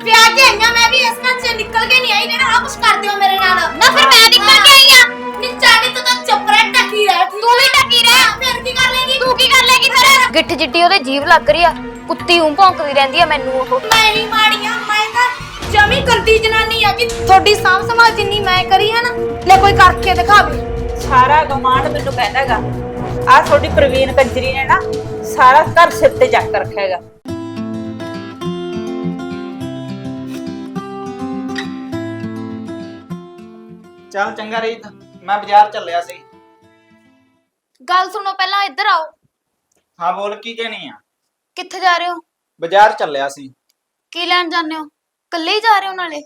ਵਿਆਹ ਕੇ ਆਈਆਂ ਮੈਂ ਵੀ ਇਸ ਘਰ ਚ ਨਿਕਲ ਕੇ ਨਹੀਂ ਆਈ ਜਿਹੜਾ ਆ ਕੁਛ ਕਰਦੇ ਹੋ ਮੇਰੇ ਨਾਲ। ਨਾ ਫਿਰ ਮੈਂ ਨਿਕਲ ਕੇ ਆਈ ਆ। ਨੀ ਚਾਣੀ ਤੂੰ ਤਾਂ ਚੁੱਪ ਰਹਿ ਟੱਕੀ ਰਹਿ ਠੀਕ ਤੂੰ ਵੀ ਟੱਕੀ ਰਹਿ। ਫਿਰ ਕੀ ਕਰ ਲੇਗੀ? ਤੂੰ ਕੀ ਕਰ ਲੇਗੀ ਫਿਰ? ਗਿੱਠ ਜਿੱਡੀ ਉਹਦੇ ਜੀਭ ਲੱਗ ਰਹੀ ਆ ਕੁੱਤੀ ਉਂ ਭੌਂਕਦੀ ਰਹਿੰਦੀ ਆ ਮੈਨੂੰ ਉਹ। ਮੈਂ ਹੀ ਮਾੜੀ ਆ ਮੈਂ ਤਾਂ ਜਮੀ ਗੰਦੀ ਜਨਾਨੀ ਆ ਕਿ ਤੁਹਾਡੀ ਸਾਂਭ ਸੰਭਾਲ ਜਿੰਨੀ ਮੈਂ ਕਰੀ ਹੈ ਨਾ ਲੈ ਕੋਈ ਕਰਕੇ ਦਿਖਾਵੇ ਸਾਰਾ ਗਮਾਂਡ ਮੈਨੂੰ ਕਹਿੰਦਾਗਾ ਆ ਤੁਹਾਡੀ ਪ੍ਰਵੀਨ ਕੰਜਰੀ ਨੇ ਨਾ ਸਾਰਾ ਘਰ ਸਿਰ ਤੇ ਚੱਕ ਰੱਖਿਆ ਹੈਗਾ। ਚੱਲ ਚੰਗਾ ਰੀਤ ਮੈਂ ਬਾਜ਼ਾਰ ਚੱਲਿਆ ਸੀ। ਗੱਲ ਸੁਣੋ ਪਹਿਲਾਂ ਇੱਧਰ ਆਓ। ਹਾਂ ਬੋਲ ਕੀ ਕਹਿਣੀ ਆ? ਕਿੱਥੇ ਜਾ ਰਹੇ ਹੋ? ਬਾਜ਼ਾਰ ਚੱਲਿਆ ਸੀ। ਕੀ ਲੈਣ ਜਾਂਦੇ ਹੋ? ਇਕੱਲੇ ਹੀ ਜਾ ਰਹੇ ਹੋ ਨਾਲੇ?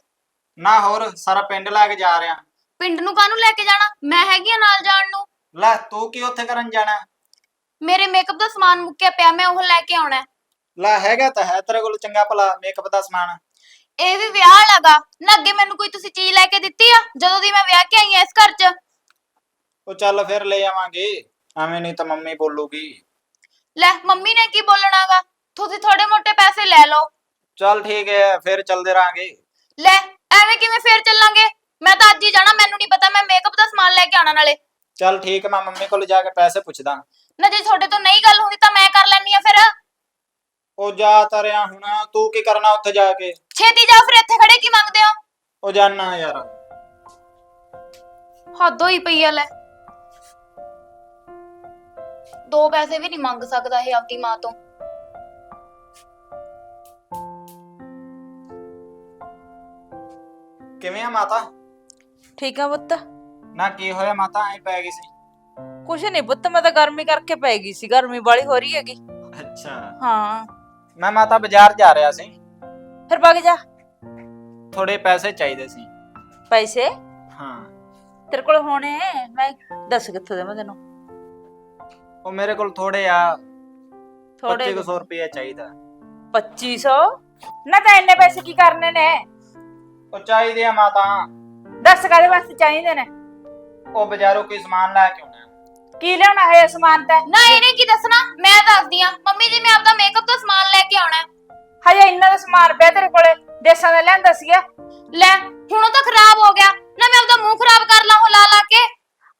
ਨਾ ਹੋਰ ਸਾਰਾ ਪਿੰਡ ਲੈ ਕੇ ਜਾ ਰਿਹਾ। ਪਿੰਡ ਨੂੰ ਕਾਹਨੂੰ ਲੈ ਕੇ ਜਾਣਾ? ਮੈਂ ਹੈਗੀ ਆ ਨਾਲ ਜਾਣ ਨੂੰ। ਲੈ ਤੂੰ ਕੀ ਉੱਥੇ ਕਰਨ ਜਾਣਾ? ਮੇਰੇ ਮੇਕਅਪ ਦਾ ਸਮਾਨ ਮੁੱਕਿਆ ਪਿਆ ਮੈਂ ਉਹ ਲੈ ਕੇ ਆਉਣਾ। ਹੈ। ਲੈ ਹੈਗਾ ਤਾਂ ਹੈ ਤੇਰੇ ਕੋਲ ਚੰਗਾ ਭਲਾ ਮੇਕਅਪ ਦਾ ਸਮਾਨ। ਇਹ ਵੀ ਵਿਆਹ ਲਗਾ ਨਾ ਅੱਗੇ ਮੈਨੂੰ ਕੋਈ ਤੁਸੀਂ ਚੀਜ਼ ਲੈ ਕੇ ਦਿੱਤੀ ਆ? ਜਦੋਂ ਦੀ ਮੈਂ ਵਿਆਹ ਕੇ ਆਈ ਆ ਇਸ ਘਰ 'ਚ। ਉਹ ਚੱਲ ਫਿਰ ਲੈ ਆਵਾਂਗੇ। ਐਵੇਂ ਨਹੀਂ ਤਾਂ ਮੰਮੀ ਬੋਲੂਗੀ। ਲੈ ਮੰਮੀ ਨੇ ਕੀ ਬੋਲਣਾਗਾ ਤੁਸੀਂ ਥੋੜੇ ਮੋਟੇ ਪੈਸੇ ਲੈ ਲਓ। ਚੱਲ ਠੀਕ ਹੈ ਫਿਰ ਚੱਲਦੇ ਰਾਂਗੇ ਲੈ ਐਵੇਂ ਕਿਵੇਂ ਫੇਰ ਚੱਲਾਂਗੇ? ਮੈਂ ਤਾਂ ਅੱਜ ਹੀ ਜਾਣਾ ਮੈਨੂੰ ਨਹੀਂ ਪਤਾ ਮੈਂ ਮੇਕਅਪ ਦਾ ਸਮਾਨ ਲੈ ਕੇ ਆਣਾ ਨਾਲੇ। ਚੱਲ ਠੀਕ ਹੈ ਮੈਂ ਮੰਮੀ ਕੋਲ ਜਾ ਕੇ ਪੈਸੇ ਪੁੱਛਦਾ। ਨਾ ਜੇ ਤੁਹਾਡੇ ਤੋਂ ਨਹੀਂ ਗੱਲ ਹੁੰਦੀ ਤਾਂ ਮੈਂ ਕਰ ਲੈਣੀ ਆ ਫਿਰ। ਉਹ ਜਾ ਤਾਂ ਰਿਹਾ ਹੁਣ ਤੂੰ ਕੀ ਕਰਨਾ ਉੱਥੇ ਜਾ ਕੇ? ਛੇਤੀ ਜਾਓ ਫਿਰ ਇੱਥੇ ਖੜੇ ਕੀ ਮੰਗਦੇ ਹੋ? ਉਹ ਜਾਨਾ ਯਾਰ। ਹੱਦ ਹੋਈ ਪਈ ਆ ਲੈ। ਦੋ ਪੈਸੇ ਵੀ ਨਹੀਂ ਮੰਗ ਸਕਦਾ ਇਹ ਆਪਦੀ ਮਾਂ ਤੋਂ। ਕਿਵੇਂ ਆ ਮਾਤਾ? ਠੀਕ ਆ ਪੁੱਤ। ਨਾ ਕੀ ਹੋਇਆ ਮਾਤਾ ਐ ਪੈ ਗਈ ਸੀ। ਕੁਛ ਨਹੀਂ ਪੁੱਤ ਮੈਂ ਤਾਂ ਗਰਮੀ ਕਰਕੇ ਪੈ ਗਈ ਸੀ। ਗਰਮੀ ਬਾਲੀ ਹੋ ਰਹੀ ਹੈਗੀ। ਅੱਛਾ। ਹਾਂ। ਮੈਂ ਮਾਤਾ ਬਾਜ਼ਾਰ ਜਾ ਰਿਹਾ ਸੀ। ਫਿਰ ਵਗ ਜਾ। ਥੋੜੇ ਪੈਸੇ ਚਾਹੀਦੇ ਸੀ। ਪੈਸੇ? ਹਾਂ। ਤੇਰੇ ਕੋਲ ਹੋਣੇ ਮੈਂ ਦੱਸ ਕਿੱਥੋਂ ਦੇਵਾਂ ਤੈਨੂੰ। ਉਹ ਮੇਰੇ ਕੋਲ ਥੋੜੇ ਆ ਥੋੜੇ 2500 ਰੁਪਏ ਚਾਹੀਦਾ। 2500 ਨਾ ਤਾਂ ਇੰਨੇ ਪੈਸੇ ਕੀ ਕਰਨੇ ਨੇ? ਉਹ ਚਾਹੀਦੇ ਆ ਮਾਤਾ। ਦੱਸ ਕਾਦੇ ਵਾਸਤੇ ਚਾਹੀਦੇ ਨੇ? ਉਹ ਬਾਜ਼ਾਰੋਂ ਕੋਈ ਸਮਾਨ ਲੈ ਕੇ ਆਉਣਾ ਕੀ ਲਿਆਉਣਾ ਹੈ ਸਮਾਨ ਤਾਂ? ਨਾ ਇਹਨੇ ਕੀ ਦੱਸਣਾ? ਮੈਂ ਦੱਸਦੀ ਆ ਮੰਮੀ ਜੀ ਮੈਂ ਆਪਦਾ ਮੇਕਅਪ ਦਾ ਸਮਾਨ ਲੈ ਕੇ ਆਉਣਾ। ਹੈ। ਹਜੇ ਇੰਨਾ ਦਾ ਸਮਾਨ ਪਿਆ ਤੇਰੇ ਕੋਲੇ ਦੇਸਾਂ ਦਾ ਲਿਆਂਦਾ ਸੀਗਾ। ਲੈ ਹੁਣ ਉਹ ਤਾਂ ਖਰਾਬ ਹੋ ਗਿਆ। ਨਾ ਮੈਂ ਆਪਦਾ ਮੂੰਹ ਖਰਾਬ ਕਰ ਲਾਂ ਉਹ ਲਾ ਲਾ ਕੇ।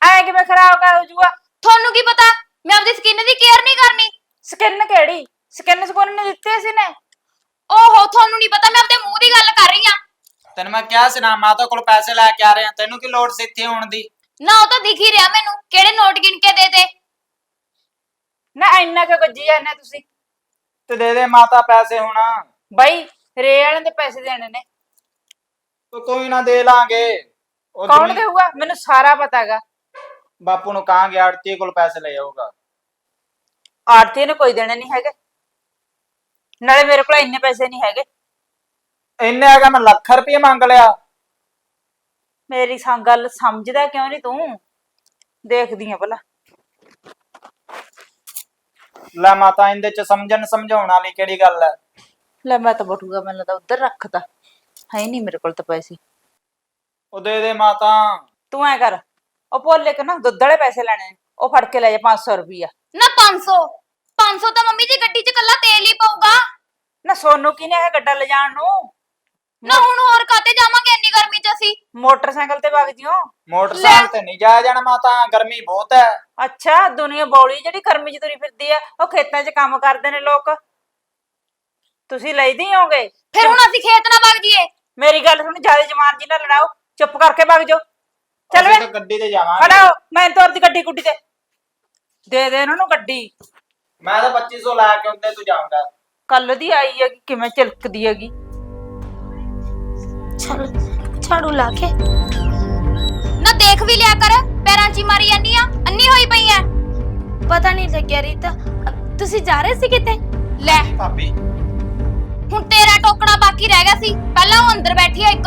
ਐ ਕਿਵੇਂ ਖਰਾਬ ਕਰ ਹੋ ਜੂਗਾ ਤੁਹਾਨੂੰ ਕੀ ਪਤਾ? ਮੈਂ ਆਪਦੀ ਸਕਿਨ ਦੀ ਕੇਅਰ ਨਹੀਂ ਕਰਨੀ। ਸਕਿਨ ਕਿਹੜੀ? ਸਕਿਨ ਸਕੂਨ ਨੇ ਦਿੱਤੇ ਸੀ ਨੇ? ਓਹੋ ਤੁਹਾਨੂੰ ਨਹੀਂ ਪਤਾ ਮੈਂ ਆਪਦੇ ਮੂੰਹ ਦੀ ਗੱਲ ਕਰ ਰਹੀ ਆ ਤੈਨੂੰ ਮੈਂ ਕਿਹਾ ਸੀ ਨਾ ਮਾਤਾ ਕੋਲ ਪੈਸੇ ਲੈ ਕੇ ਆ ਰਹੇ ਆ ਤੈਨੂੰ ਕੀ ਲੋੜ ਸੀ ਇੱਥੇ ਆਉਣ ਦੀ? ਨਾ ਉਹ ਤਾਂ ਦਿਖ ਹੀ ਰਿਹਾ ਮੈਨੂੰ ਕਿਹੜੇ ਨੋਟ ਗਿਣ ਕੇ ਦੇ ਦੇ ਨਾ ਇੰਨਾ ਕਿ ਗੱਜੀ ਜਾਂਦੇ ਤੁਸੀਂ ਤੇ ਦੇ ਦੇ ਮਾਤਾ ਪੈਸੇ ਹੁਣ। ਬਾਈ ਰੇ ਵਾਲਿਆਂ ਦੇ ਪੈਸੇ ਦੇਣੇ ਨੇ। ਉਹ ਕੋਈ ਨਾ ਦੇ ਲਾਂਗੇ। ਉਹ ਕੌਣ ਜ਼ਮੀਨ- ਦੇਊਗਾ? ਮੈਨੂੰ ਸਾਰਾ ਪਤਾਗਾ ਬਾਪੂ ਨੂੰ ਕਹਾਂਗੇ ਆੜਤੀ ਕੋਲ ਪੈਸੇ ਲੈ ਆਊਗਾ। ਆੜਤੀ ਨੂੰ ਕੋਈ ਦੇਣੇ ਨਹੀਂ ਹੈਗੇ। ਨਾਲੇ ਮੇਰੇ ਕੋਲ ਇੰਨੇ ਪੈਸੇ ਨਹੀਂ ਹੈਗੇ। ਇੰਨੇ ਹੈਗਾ ਮੈਂ ਲੱਖ ਰੁਪਏ ਮੰਗ ਲਿਆ। ਮੇਰੀ ਸੰ ਗੱਲ ਸਮਝਦਾ ਕਿਉਂ ਨਹੀਂ ਤੂੰ? ਦੇਖਦੀ ਆ ਭਲਾ। ਲੈ ਮਾਤਾ ਇਹਦੇ ਚ ਸਮਝਣ ਸਮਝਾਉਣ ਵਾਲੀ ਕਿਹੜੀ ਗੱਲ ਹੈ? ਲੈ ਮੈਂ ਤਾਂ ਬਟੂਗਾ ਮੈਨੂੰ ਤਾਂ ਉੱਧਰ ਰੱਖਤਾ। ਹੈ ਨਹੀਂ ਮੇਰੇ ਕੋਲ ਤਾਂ ਪੈਸੇ। ਉਹ ਦੇ ਦੇ ਮਾਤਾ। ਤੂੰ ਐ ਕਰ ਉਹ ਭੋਲੇ ਕੇ ਨਾ ਦੁੱਧ ਵਾਲੇ ਪੈਸੇ ਲੈਣੇ ਨੇ ਉਹ ਫੜ ਕੇ ਲੈ ਜਾ 500 ਰੁਪਈਆ। ਨਾ 500 500 ਤਾਂ ਮੰਮੀ ਜੀ ਗੱਡੀ 'ਚ ਕੱਲਾ ਤੇਲ ਹੀ ਪਊਗਾ। ਨਾ ਸੋਨੂੰ ਕਿਨੇ ਇਹ ਗੱਡਾ ਲਿਜਾਣ ਨੂੰ? ਨਾ ਹੁਣ ਹੋਰ ਕਾਤੇ ਜਾਵਾਂਗੇ ਇੰਨੀ ਗਰਮੀ 'ਚ ਅਸੀਂ? ਮੋਟਰਸਾਈਕਲ ਤੇ ਵਗ ਜਿਓ। ਮੋਟਰਸਾਈਕਲ ਤੇ ਨਹੀਂ। ਜਾਇਆ ਜਾਣਾ ਮਾਤਾ ਗਰਮੀ ਬਹੁਤ ਹੈ ਅੱਛਾ ਦੁਨੀਆ ਬੌਲੀ ਜਿਹੜੀ ਗਰਮੀ 'ਚ ਤੁਰੀ ਫਿਰਦੀ ਆ ਉਹ ਖੇਤਾਂ 'ਚ ਕੰਮ ਕਰਦੇ ਨੇ ਲੋਕ। ਤੁਸੀਂ ਲੈਦੀ ਹੋਗੇ ਫਿਰ ਹੁਣ ਅਸੀਂ ਖੇਤ ਨਾ ਵਗ ਜੀਏ ਮੇਰੀ ਗੱਲ ਸੁਣ ਜ਼ਿਆਦਾ ਜਮਾਨ ਜੀ ਨਾਲ ਲੜਾਓ। ਚੁੱਪ ਕਰਕੇ ਵਗ ਜਾਓ। ਚੱਲ ਅਸੀਂ ਵੇ ਤਾਂ ਗੱਡੀ ਤੇ ਜਾਵਾਂਗੇ। ਖੜਾ ਹੋ। ਮੈਂ ਤੋਰ ਦੀ ਗੱਡੀ ਗੁੱਡੀ ਤੇ। ਦੇ ਦੇ ਇਹਨਾਂ ਨੂੰ ਗੱਡੀ। ਮੈਂ ਤਾਂ 2500 ਲੈ ਕੇ ਹੁੰਦੇ ਤੂੰ ਜਾਊਂਗਾ ਕੱਲ ਦੀ ਆਈ ਹੈਗੀ ਕਿਵੇਂ ਚਿਲਕਦੀ ਹੈਗੀ। ਚੱਲ ਝਾੜੂ ਲਾ ਕੇ। ਨਾ ਦੇਖ ਵੀ ਲਿਆ ਕਰ ਪੈਰਾਂ 'ਚ ਹੀ ਮਾਰੀ ਜਾਨੀ ਆ ਅੰਨੀ ਹੋਈ ਪਈ ਐ। ਪਤਾ ਨਹੀਂ ਲੱਗਿਆ ਰੀਤਾ ਤੁਸੀਂ ਜਾ ਰਹੇ ਸੀ ਕਿਤੇ? ਲੈ। ਭਾਬੀ। ਹੁਣ ਤੇਰਾ ਟੋਕਣਾ ਬਾਕੀ ਰਹਿ ਗਿਆ ਸੀ ਪਹਿਲਾਂ ਉਹ ਅੰਦਰ ਬੈਠੀ ਆ ਇੱਕ।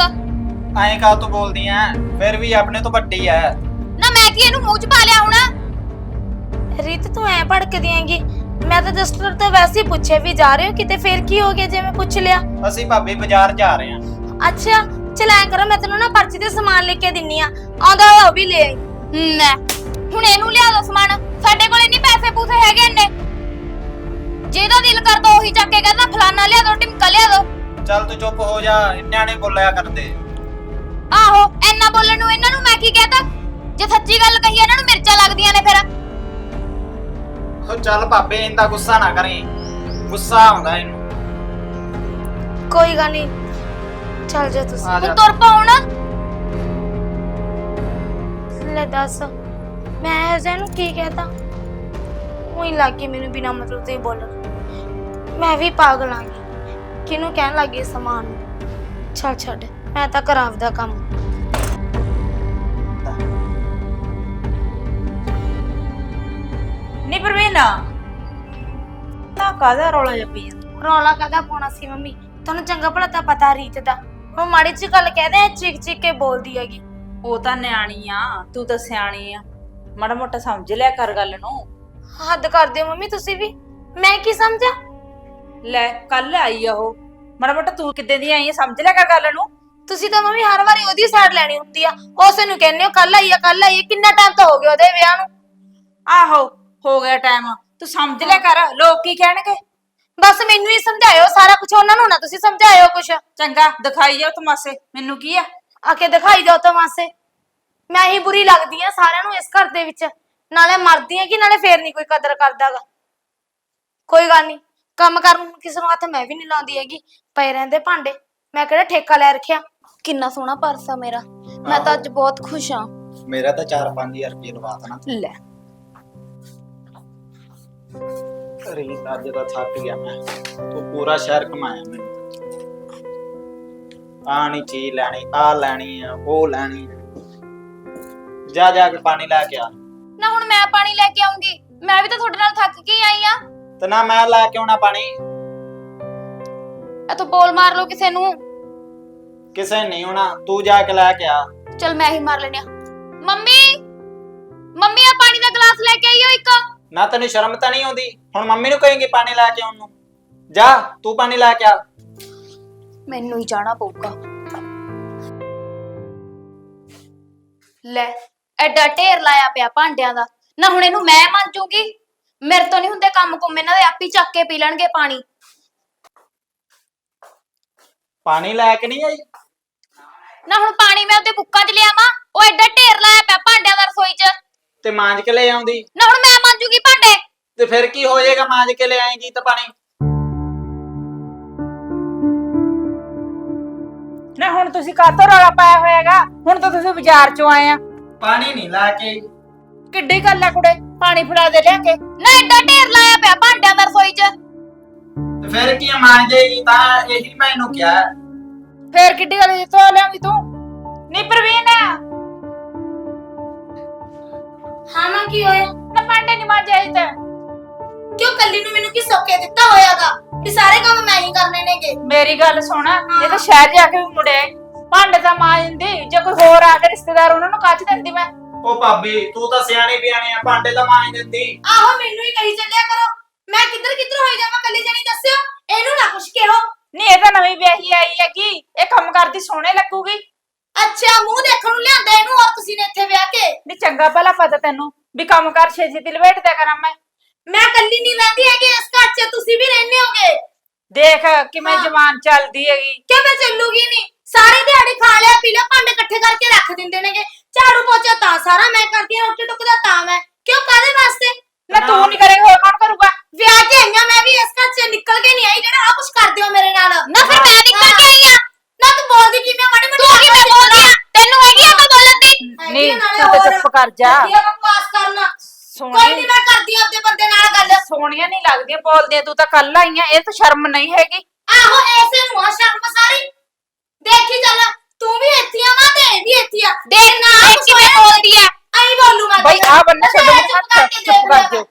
ਐਂ ਕਾ ਤੂੰ ਬੋਲਦੀ ਐ? ਫਿਰ ਵੀ ਆਪਣੇ ਤੋਂ ਵੱਡੀ ਐ। ਨਾ ਮੈਂ ਕੀ ਇਹਨੂੰ ਮੂੰਹ 'ਚ ਪਾ ਲਿਆ ਹੁਣ? ਰੀਤ ਤੂੰ ਐ ਭੜਕਦੀ ਹੈਗੀ। ਮੈਂ ਤਾਂ ਜਸਟਰ ਤੋਂ ਵੈਸੇ ਹੀ ਪੁੱਛਿਆ ਵੀ ਜਾ ਰਹੇ ਹੋ ਕਿਤੇ ਫੇਰ ਕੀ ਹੋ ਗਿਆ ਜੇ ਮੈਂ ਪੁੱਛ ਲਿਆ? ਅਸੀਂ ਭਾਬੀ ਬਾਜ਼ਾਰ ਜਾ ਰਹੇ ਹਾਂ ਅੱਛਾ ਚਲ ਐ ਕਰੋ ਮੈਂ ਤੈਨੂੰ ਨਾ ਪਰਚੀ ਤੇ ਸਮਾਨ ਲੈ ਕੇ ਦਿੰਨੀ ਆ। ਆਉਂਦਾ ਹੋਇਆ ਉਹ ਵੀ ਲੈ ਆਈ। ਲੈ। ਹੁਣ ਇਹਨੂੰ ਲਿਆ ਦੋ ਸਮਾਨ। ਸਾਡੇ ਕੋਲ ਨਹੀਂ ਪੈਸੇ ਪੂਸੇ ਹੈਗੇ ਇੰਨੇ। ਜਿਹਦਾ ਦਿਲ ਕਰਦਾ ਉਹੀ ਚੱਕ ਕੇ ਕਹਿੰਦਾ ਫਲਾਨਾ ਲਿਆ ਦੋ ਟਿਮਕਾ ਲਿਆ ਦੋ। ਚੱਲ ਤੂੰ ਚੁੱਪ ਹੋ ਜਾ ਇੰਨਿਆਂ ਨੇ ਬੋਲਿਆ ਕਰਦੇ। ਆਹੋ ਐਨਾ ਬੋਲਣ ਨੂੰ ਇਹਨਾਂ ਨੂੰ ਮੈਂ ਕੀ ਕਹਤਾ? ਜੇ ਸੱਚੀ ਗੱਲ ਕਹੀ ਇਹਨਾਂ ਨੂੰ ਮਿਰਚਾਂ ਲੱਗਦੀਆਂ ਨੇ ਫਿਰ। ਹੋ ਚੱਲ ਭਾਬੇ ਇੰਦਾ ਗੁੱਸਾ ਨਾ ਕਰੀ। ਗੁੱਸਾ ਆਉਂਦਾ ਇਹਨੂੰ। ਕੋਈ ਗੱਲ ਨਹੀਂ ਚੱਲ ਜਾ ਤੁਸੀਂ। ਆ ਜਾ। ਹੁਣ ਤੁਰ ਪਾਉਣ ਲੈ ਦੱਸ ਮੈਂ ਇਹੋ ਜਿਹੇ ਨੂੰ ਕੀ ਕਹਤਾ? ਉਹੀ ਲੱਗ ਗਈ ਮੈਨੂੰ ਬਿਨਾ ਮਤਲਬ ਤੋਂ ਹੀ ਬੋਲਣ ਮੈਂ ਵੀ ਪਾਗਲ ਆਂ। ਕਿਹਨੂੰ ਕਹਿਣ ਲੱਗੀ ਸਮਾਨ ਨੂੰ? ਛੱਡ ਛੱਡ ਮੈਂ ਤਾਂ ਕਰਾਂ ਆਪਦਾ ਕੰਮ। ਨਹੀਂ ਪ੍ਰਵੀਨ। ਨਾ ਕਾਹਦਾ ਰੌਲਾ ਜੱਪੀ ਰੌਲਾ ਕਾਹਦਾ ਪਾਉਣਾ ਸੀ ਮੰਮੀ? ਤੁਹਾਨੂੰ ਚੰਗਾ ਭਲਾ ਤਾਂ ਪਤਾ ਰੀਤ ਦਾ। ਉਹ ਮਾੜੀ ਜਿਹੀ ਗੱਲ ਕਹਦੇ ਆ ਚੀਕ ਚੀਕ ਕੇ ਬੋਲਦੀ ਹੈਗੀ। ਉਹ ਤਾਂ ਨਿਆਣੀ ਆ ਤੂੰ ਤਾਂ ਸਿਆਣੀ ਆ। ਮਾੜਾ ਮੋਟਾ ਸਮਝ ਲਿਆ ਕਰ ਗੱਲ ਨੂੰ। ਹੱਦ ਕਰਦੇ ਹੋ ਮੰਮੀ ਤੁਸੀਂ ਵੀ। ਮੈਂ ਕੀ ਸਮਝਾਂ? ਲੈ ਕੱਲ ਆਈ ਆ ਉਹ। ਮਾੜਾ ਮੋਟਾ ਤੂੰ ਕਿੱਦਾਂ ਦੀ ਆਈ ਆ ਸਮਝ ਲਿਆ ਕਰ ਗੱਲ ਨੂੰ। ਤੁਸੀਂ ਤਾਂ ਮੰਮੀ ਹਰ ਵਾਰੀ ਉਹਦੀ ਸਾਈਡ ਲੈਣੀ ਹੁੰਦੀ ਆ। ਉਸੇ ਨੂੰ ਕਹਿੰਦੇ ਹੋ ਕੱਲ ਆਈ ਆ ਕੱਲ ਆਈ ਆ ਕਿੰਨਾ ਟਾਈਮ ਤਾਂ ਹੋ ਗਿਆ ਉਹਦੇ ਵਿਆਹ ਨੂੰ। ਆਹੋ ਹੋ ਗਿਆ ਟਾਈਮ ਤੂੰ ਸਮਝ ਲਿਆ ਕਰ ਲੋਕ ਕੀ ਕਹਿਣਗੇ? ਬਸ ਮੈਨੂੰ ਹੀ ਸਮਝਾਇਓ ਸਾਰਾ ਕੁਝ ਉਹਨਾਂ ਨੂੰ ਨਾ ਤੁਸੀਂ ਸਮਝਾਇਓ ਕੁਝ ਚੰਗਾ ਦਿਖਾਈ ਜਾਓ ਤਮਾਸੇ ਮੈਨੂੰ ਕੀ ਆ? ਆ ਕੇ ਦਿਖਾਈ ਦਿਓ ਤਮਾਸੇ ਮੈਂ ਹੀ ਬੁਰੀ ਲੱਗਦੀ ਆ ਸਾਰਿਆਂ ਨੂੰ ਇਸ ਘਰ ਦੇ ਵਿੱਚ। ਨਾਲੇ ਮਰਦੀ ਆ ਕਿ ਨਾਲੇ ਫੇਰ ਨਹੀਂ ਕੋਈ ਕਦਰ ਕਰਦਾਗਾ। ਕੋਈ ਗੱਲ ਨਹੀਂ ਕੰਮ ਕਰਨ ਨੂੰ ਕਿਸੇ ਨੂੰ ਹੱਥ ਮੈਂ ਵੀ ਨਹੀਂ ਲਾਉਂਦੀ ਹੈਗੀ। ਪਏ ਰਹਿੰਦੇ ਭਾਂਡੇ ਮੈਂ ਕਿਹੜਾ ਠੇਕਾ ਲੈ ਰੱਖਿਆ? ਕਿੰਨਾ ਸੋਹਣਾ ਪਰਸ ਆ ਮੇਰਾ। ਮੈਂ ਤਾਂ ਅੱਜ ਬਹੁਤ ਖੁਸ਼ ਹਾਂ। ਮੇਰਾ ਤਾਂ 4-5000 ਰੁਪਏ ਲਵਾ ਦੇਣਾ। ਲੈ। ਰੀਤ ਅੱਜ ਤਾਂ ਥੱਕ ਗਿਆ। ਮੈਂ ਤੂੰ ਪੂਰਾ ਸ਼ਹਿਰ ਘਮਾਇਆ ਮੈਨੂੰ। ਆ ਚੀਜ਼ ਲੈਣੀ ਆ ਲੈਣੀ ਆ ਉਹ ਲੈਣੀ ਆ। ਜਾ ਜਾ ਕੇ ਪਾਣੀ ਲੈ ਕੇ ਆ। ਨਾ ਹੁਣ ਮੈਂ ਪਾਣੀ ਲੈ ਕੇ ਆਉਂਗੀ। ਮੈਂ ਵੀ ਤਾਂ ਤੁਹਾਡੇ ਨਾਲ ਥੱਕ ਕੇ ਹੀ ਆਈ ਆ। ਤੇ ਨਾ ਮੈਂ ਲੈ ਕੇ ਆਉਣਾ ਪਾਣੀ। ਇਥੋਂ ਬੋਲ ਮਾਰ ਲਓ ਕਿਸੇ ਨੂੰ। ਕਿਸੇ ਨਹੀਂ ਆਉਣਾ ਤੂੰ ਜਾ ਕੇ ਲੈ ਕੇ ਆ। ਚਲ ਮੈਂ ਹੀ ਮਾਰ ਲੈਣਿਆ ਮੰਮੀ ਮੰਮੀ ਆ ਪਾਣੀ ਦਾ ਗਲਾਸ ਲੈ ਕੇ ਆਈਓ ਇੱਕ। ਨਾ ਤੈਨੂੰ ਸ਼ਰਮ ਤਾਂ ਨਹੀਂ ਆਉਂਦੀ? ਹੁਣ ਮੰਮੀ ਨੂੰ ਕਹੇਂਗੀ ਪਾਣੀ ਲੈ ਕੇ ਆਉਣ ਨੂੰ। ਜਾ ਤੂੰ ਪਾਣੀ ਲੈ ਕੇ ਆ। ਮੈਨੂੰ ਹੀ ਜਾਣਾ ਪਊਗਾ। ਲੈ ਐਡਾ ਢੇਰ ਲਾਇਆ ਪਿਆ ਭਾਂਡਿਆਂ ਦਾ। ਨਾ ਹੁਣ ਇਹਨੂੰ ਮੈਂ ਮੰਜੂਗੀ ਮੇਰੇ ਤੋਂ ਨਹੀਂ ਹੁੰਦੇ ਕੰਮ ਕੁੰਮ ਇਹਨਾਂ ਦੇ ਆਪੀ ਚੱਕ ਕੇ ਪੀ ਲੈਣਗੇ ਪਾਣੀ। ਪਾਣੀ ਲੈ ਕੇ ਨਹੀਂ ਆਈ? ਨਾ ਹੁਣ ਪਾਣੀ ਮੈਂ ਉਹਦੇ ਬੁੱਕਾਂ 'ਚ ਲਿਆਵਾਂ। ਉਹ ਐਡਾ ਢੇਰ ਲਾਇਆ ਪਿਆ ਭਾਂਡਿਆਂ ਦਾ ਰਸੋਈ 'ਚ। ਤੇ ਮਾਂਜ ਕੇ ਲੈ ਆਉਂਦੀ। ਨਾ ਹੁਣ ਮੈਂ ਮੰਜੂਗੀ ਭਾਂਡੇ। ਤੇ ਫਿਰ ਕੀ ਹੋ ਜਾਏਗਾ ਮਾਂਜ ਕੇ ਲੈ ਆਏਗੀ ਤਾਂ ਪਾਣੀ ਨਾ ਹੁਣ ਤੁਸੀਂ ਕਾਹਤੋਂ ਰੌਲਾ ਪਾਇਆ ਹੋਇਆਗਾ? ਹੁਣ ਤਾਂ ਤੁਸੀਂ ਬਾਜ਼ਾਰ ਚੋਂ ਆਏ ਆ। ਪਾਣੀ ਨਹੀਂ ਲੈ ਕੇ। ਕਿੱਡੀ ਗੱਲ ਆ ਕੁੜੇ ਪਾਣੀ ਫੜਾ ਦੇ ਲਿਆ ਕੇ। ਨਾ ਐਡਾ ਢੇਰ ਲਾਇਆ ਪਿਆ ਭਾਂਡਿਆਂ ਦਾ ਰਸੋਈ 'ਚ। ਤੇ ਫਿਰ ਕੀ ਆ, ਮਾਂਜ ਜਾਏਗੀ ਤਾਂ ਇਹੀ ਮੈਨੂੰ ਕਿਹਾ। ਹੈ। ਫੇਰ ਕਿੱਡੀ ਗੱਲ ਜਿੱਤੋਂ ਲਿਆਂਦੀ ਤੂੰ? ਨੀ ਪ੍ਰਵੀਨ। ਹਾਂ ਮਾਂ ਕੀ ਹੋਇਆ? ਨਾ ਭਾਂਡੇ ਨਹੀਂ ਮਾਂਜਿਆ ਇਹ ਤਾਂ। ਕਿਉਂ ਕੱਲੀ ਨੂੰ ਮੈਨੂੰ ਕੀ ਸੌਕੇ ਦਿੱਤਾ ਹੋਇਆਗਾ? ਇਹ ਸਾਰੇ ਕੰਮ ਮੈਂ ਹੀ ਕਰਨੇ ਨੇਗੇ। ਮੇਰੀ ਗੱਲ ਸੁਣ ਇਹ ਤਾਂ ਸ਼ਹਿਰ ਜਾ ਕੇ ਵੀ ਮੁੜਿਆ ਏ। ਭਾਂਡੇ ਤਾਂ ਮਾਂਜਦੀ ਜੇ ਕੋਈ ਹੋਰ ਆ ਕੇ ਰਿਸ਼ਤੇਦਾਰ ਉਹਨਾਂ ਨੂੰ ਕੱਚ ਦਿੰਦੀ ਮੈਂ। ਉਹ ਭਾਬੀ ਤੂੰ ਤਾਂ ਸਿਆਣੀ ਬਿਆਣੀ ਆ ਭਾਂਡੇ ਤਾਂ ਮਾਂਜ ਦਿੰਦੀ। ਆਹੋ ਮੈਨੂੰ ਹੀ ਕਹੀ ਚੱਲਿਆ ਕਰੋ। ਮੈਂ ਕਿੱਧਰ ਕਿੱਧਰ ਹੋਈ ਜਾਵਾਂ ਕੱਲੀ ਜਣੀ ਦੱਸਿਓ? ਇਹਨੂੰ ਨਾ ਕੁਛ ਕਿਹੋ। ਨਹੀਂ ਇਹ ਤਾਂ ਨਵੀਂ ਵਿਆਹੀ ਆਈ ਹੈਗੀ। ਇਹ ਕੰਮ ਕਰਦੀ ਸੋਹਣੇ ਲੱਗੂਗੀ। ਅੱਛਾ ਮੂੰਹ ਦੇਖਣ ਨੂੰ ਲਿਆਂਦਾ ਇਹਨੂੰ ਔਰ ਤੁਸੀਂ ਨੇ ਇੱਥੇ ਵਿਆਹ ਕੇ? ਨੀ ਚੰਗਾ ਭਲਾ ਪਤਾ ਤੈਨੂੰ ਵੀ ਕੰਮ ਕਰ ਛੇਤੀ ਤੇ ਲਵੇਟ ਦਿਆ ਕਰਾਂ ਮੈਂ। ਮੈਂ ਕੱਲੀ ਨਹੀਂ ਰਹਿੰਦੀ ਹੈਗੀ ਇਸ ਘਰ 'ਚ ਤੁਸੀਂ ਵੀ ਰਹਿੰਦੇ ਹੋਗੇ। ਦੇਖ ਕਿਵੇਂ ਹਾਂ। ਜਵਾਨ ਚੱਲਦੀ ਹੈਗੀ। ਕਿ ਮੈਂ ਚੱਲੂਗੀ ਨਹੀਂ? ਸਾਰੇ ਦਿਹਾੜੀ ਖਾ ਲਿਆ ਪੀ ਲਿਆ ਭਾਂਡੇ ਇਕੱਠੇ ਕਰਕੇ ਰੱਖ ਦਿੰਦੇ ਨੇਗੇ। ਝਾੜੂ ਪੋਚਾ ਤਾਂ ਸਾਰਾ ਮੈਂ ਕਰਦੀ ਹਾਂ ਰੋਟੀ ਟੁੱਕ ਦਾ ਤਾਂ ਮੈਂ। ਕਿਉਂ ਕਾਦੇ ਵਾਸਤੇ? ਨਾ ਤੂੰ ਨਹੀਂ ਕਰੇਂਗਾ ਹੋਰ ਕੌਣ ਕਰੂਗਾ? ਵਿਆਹ ਕੇ ਆਈਆਂ ਮੈਂ ਵੀ ਇਸ ਘਰ 'ਚ ਨਿਕਲ ਕੇ ਨਹੀਂ ਆਈ ਜਿਹੜਾ ਆ ਕੁਛ ਕਰਦੇ ਹੋ ਮੇਰੇ ਨਾਲ। ਨਾ ਫਿਰ ਮੈਂ ਨਿਕਲ ਕੇ ਆਈ ਆ ਨਾ ਤੂੰ ਬੋਲਦੀ ਕਿਵੇਂ ਮਾੜੀ ਤੂੰ ਕਿਵੇਂ ਬੋਲਦੀ ਆ ਤੈਨੂੰ ਹੈਗੀ ਆ ਮੈਂ ਬੋਲਣ ਦੀ ਨਹੀਂ ਤੂੰ ਤਾਂ ਚੁੱਪ ਕਰ ਜਾ। ਇਹ ਬਕਵਾਸ ਕਰਨਾ। ਕੋਈ ਸੋਹਣੀ ਨਹੀਂ ਮੈਂ ਕਰਦੀ ਆਂ ਆਪਦੇ ਬੰਦੇ ਨਾਲ ਗੱਲ। ਸੋਹਣੀਆਂ ਨਹੀਂ ਲੱਗਦੀਆਂ ਬੋਲਦੀਆਂ ਤੂੰ ਤਾਂ ਕੱਲ ਆਈਆਂ ਇਹ ਤਾਂ ਸ਼ਰਮ ਨਹੀਂ ਹੈਗੀ। ਆਹੋ ਐਸੇ ਨੂੰ ਆ ਸ਼ਰਮ ਸਾਰੀ। ਦੇਖੀ ਚੱਲ ਤੂੰ ਵੀ ਇੱਥੇ ਆ ਮਾਂ ਤੇ ਇਹ ਵੀ ਇੱਥੇ ਆ। ਦੇਖ ਨਾ ਇਹ ਕਿਵੇਂ ਬੋਲਦੀ ਆ ਆਈ ਬੋਲੂ ਮੈਂ ਬਈ ਆ ਬੰਨਾ ਛੱਡੋ ਮੈਂ ਮੈਨੂੰ ਚੁੱਪ ਹੱਥ ਚੁੱਪ ਕਰ ਦੇਖ ਜਾਓ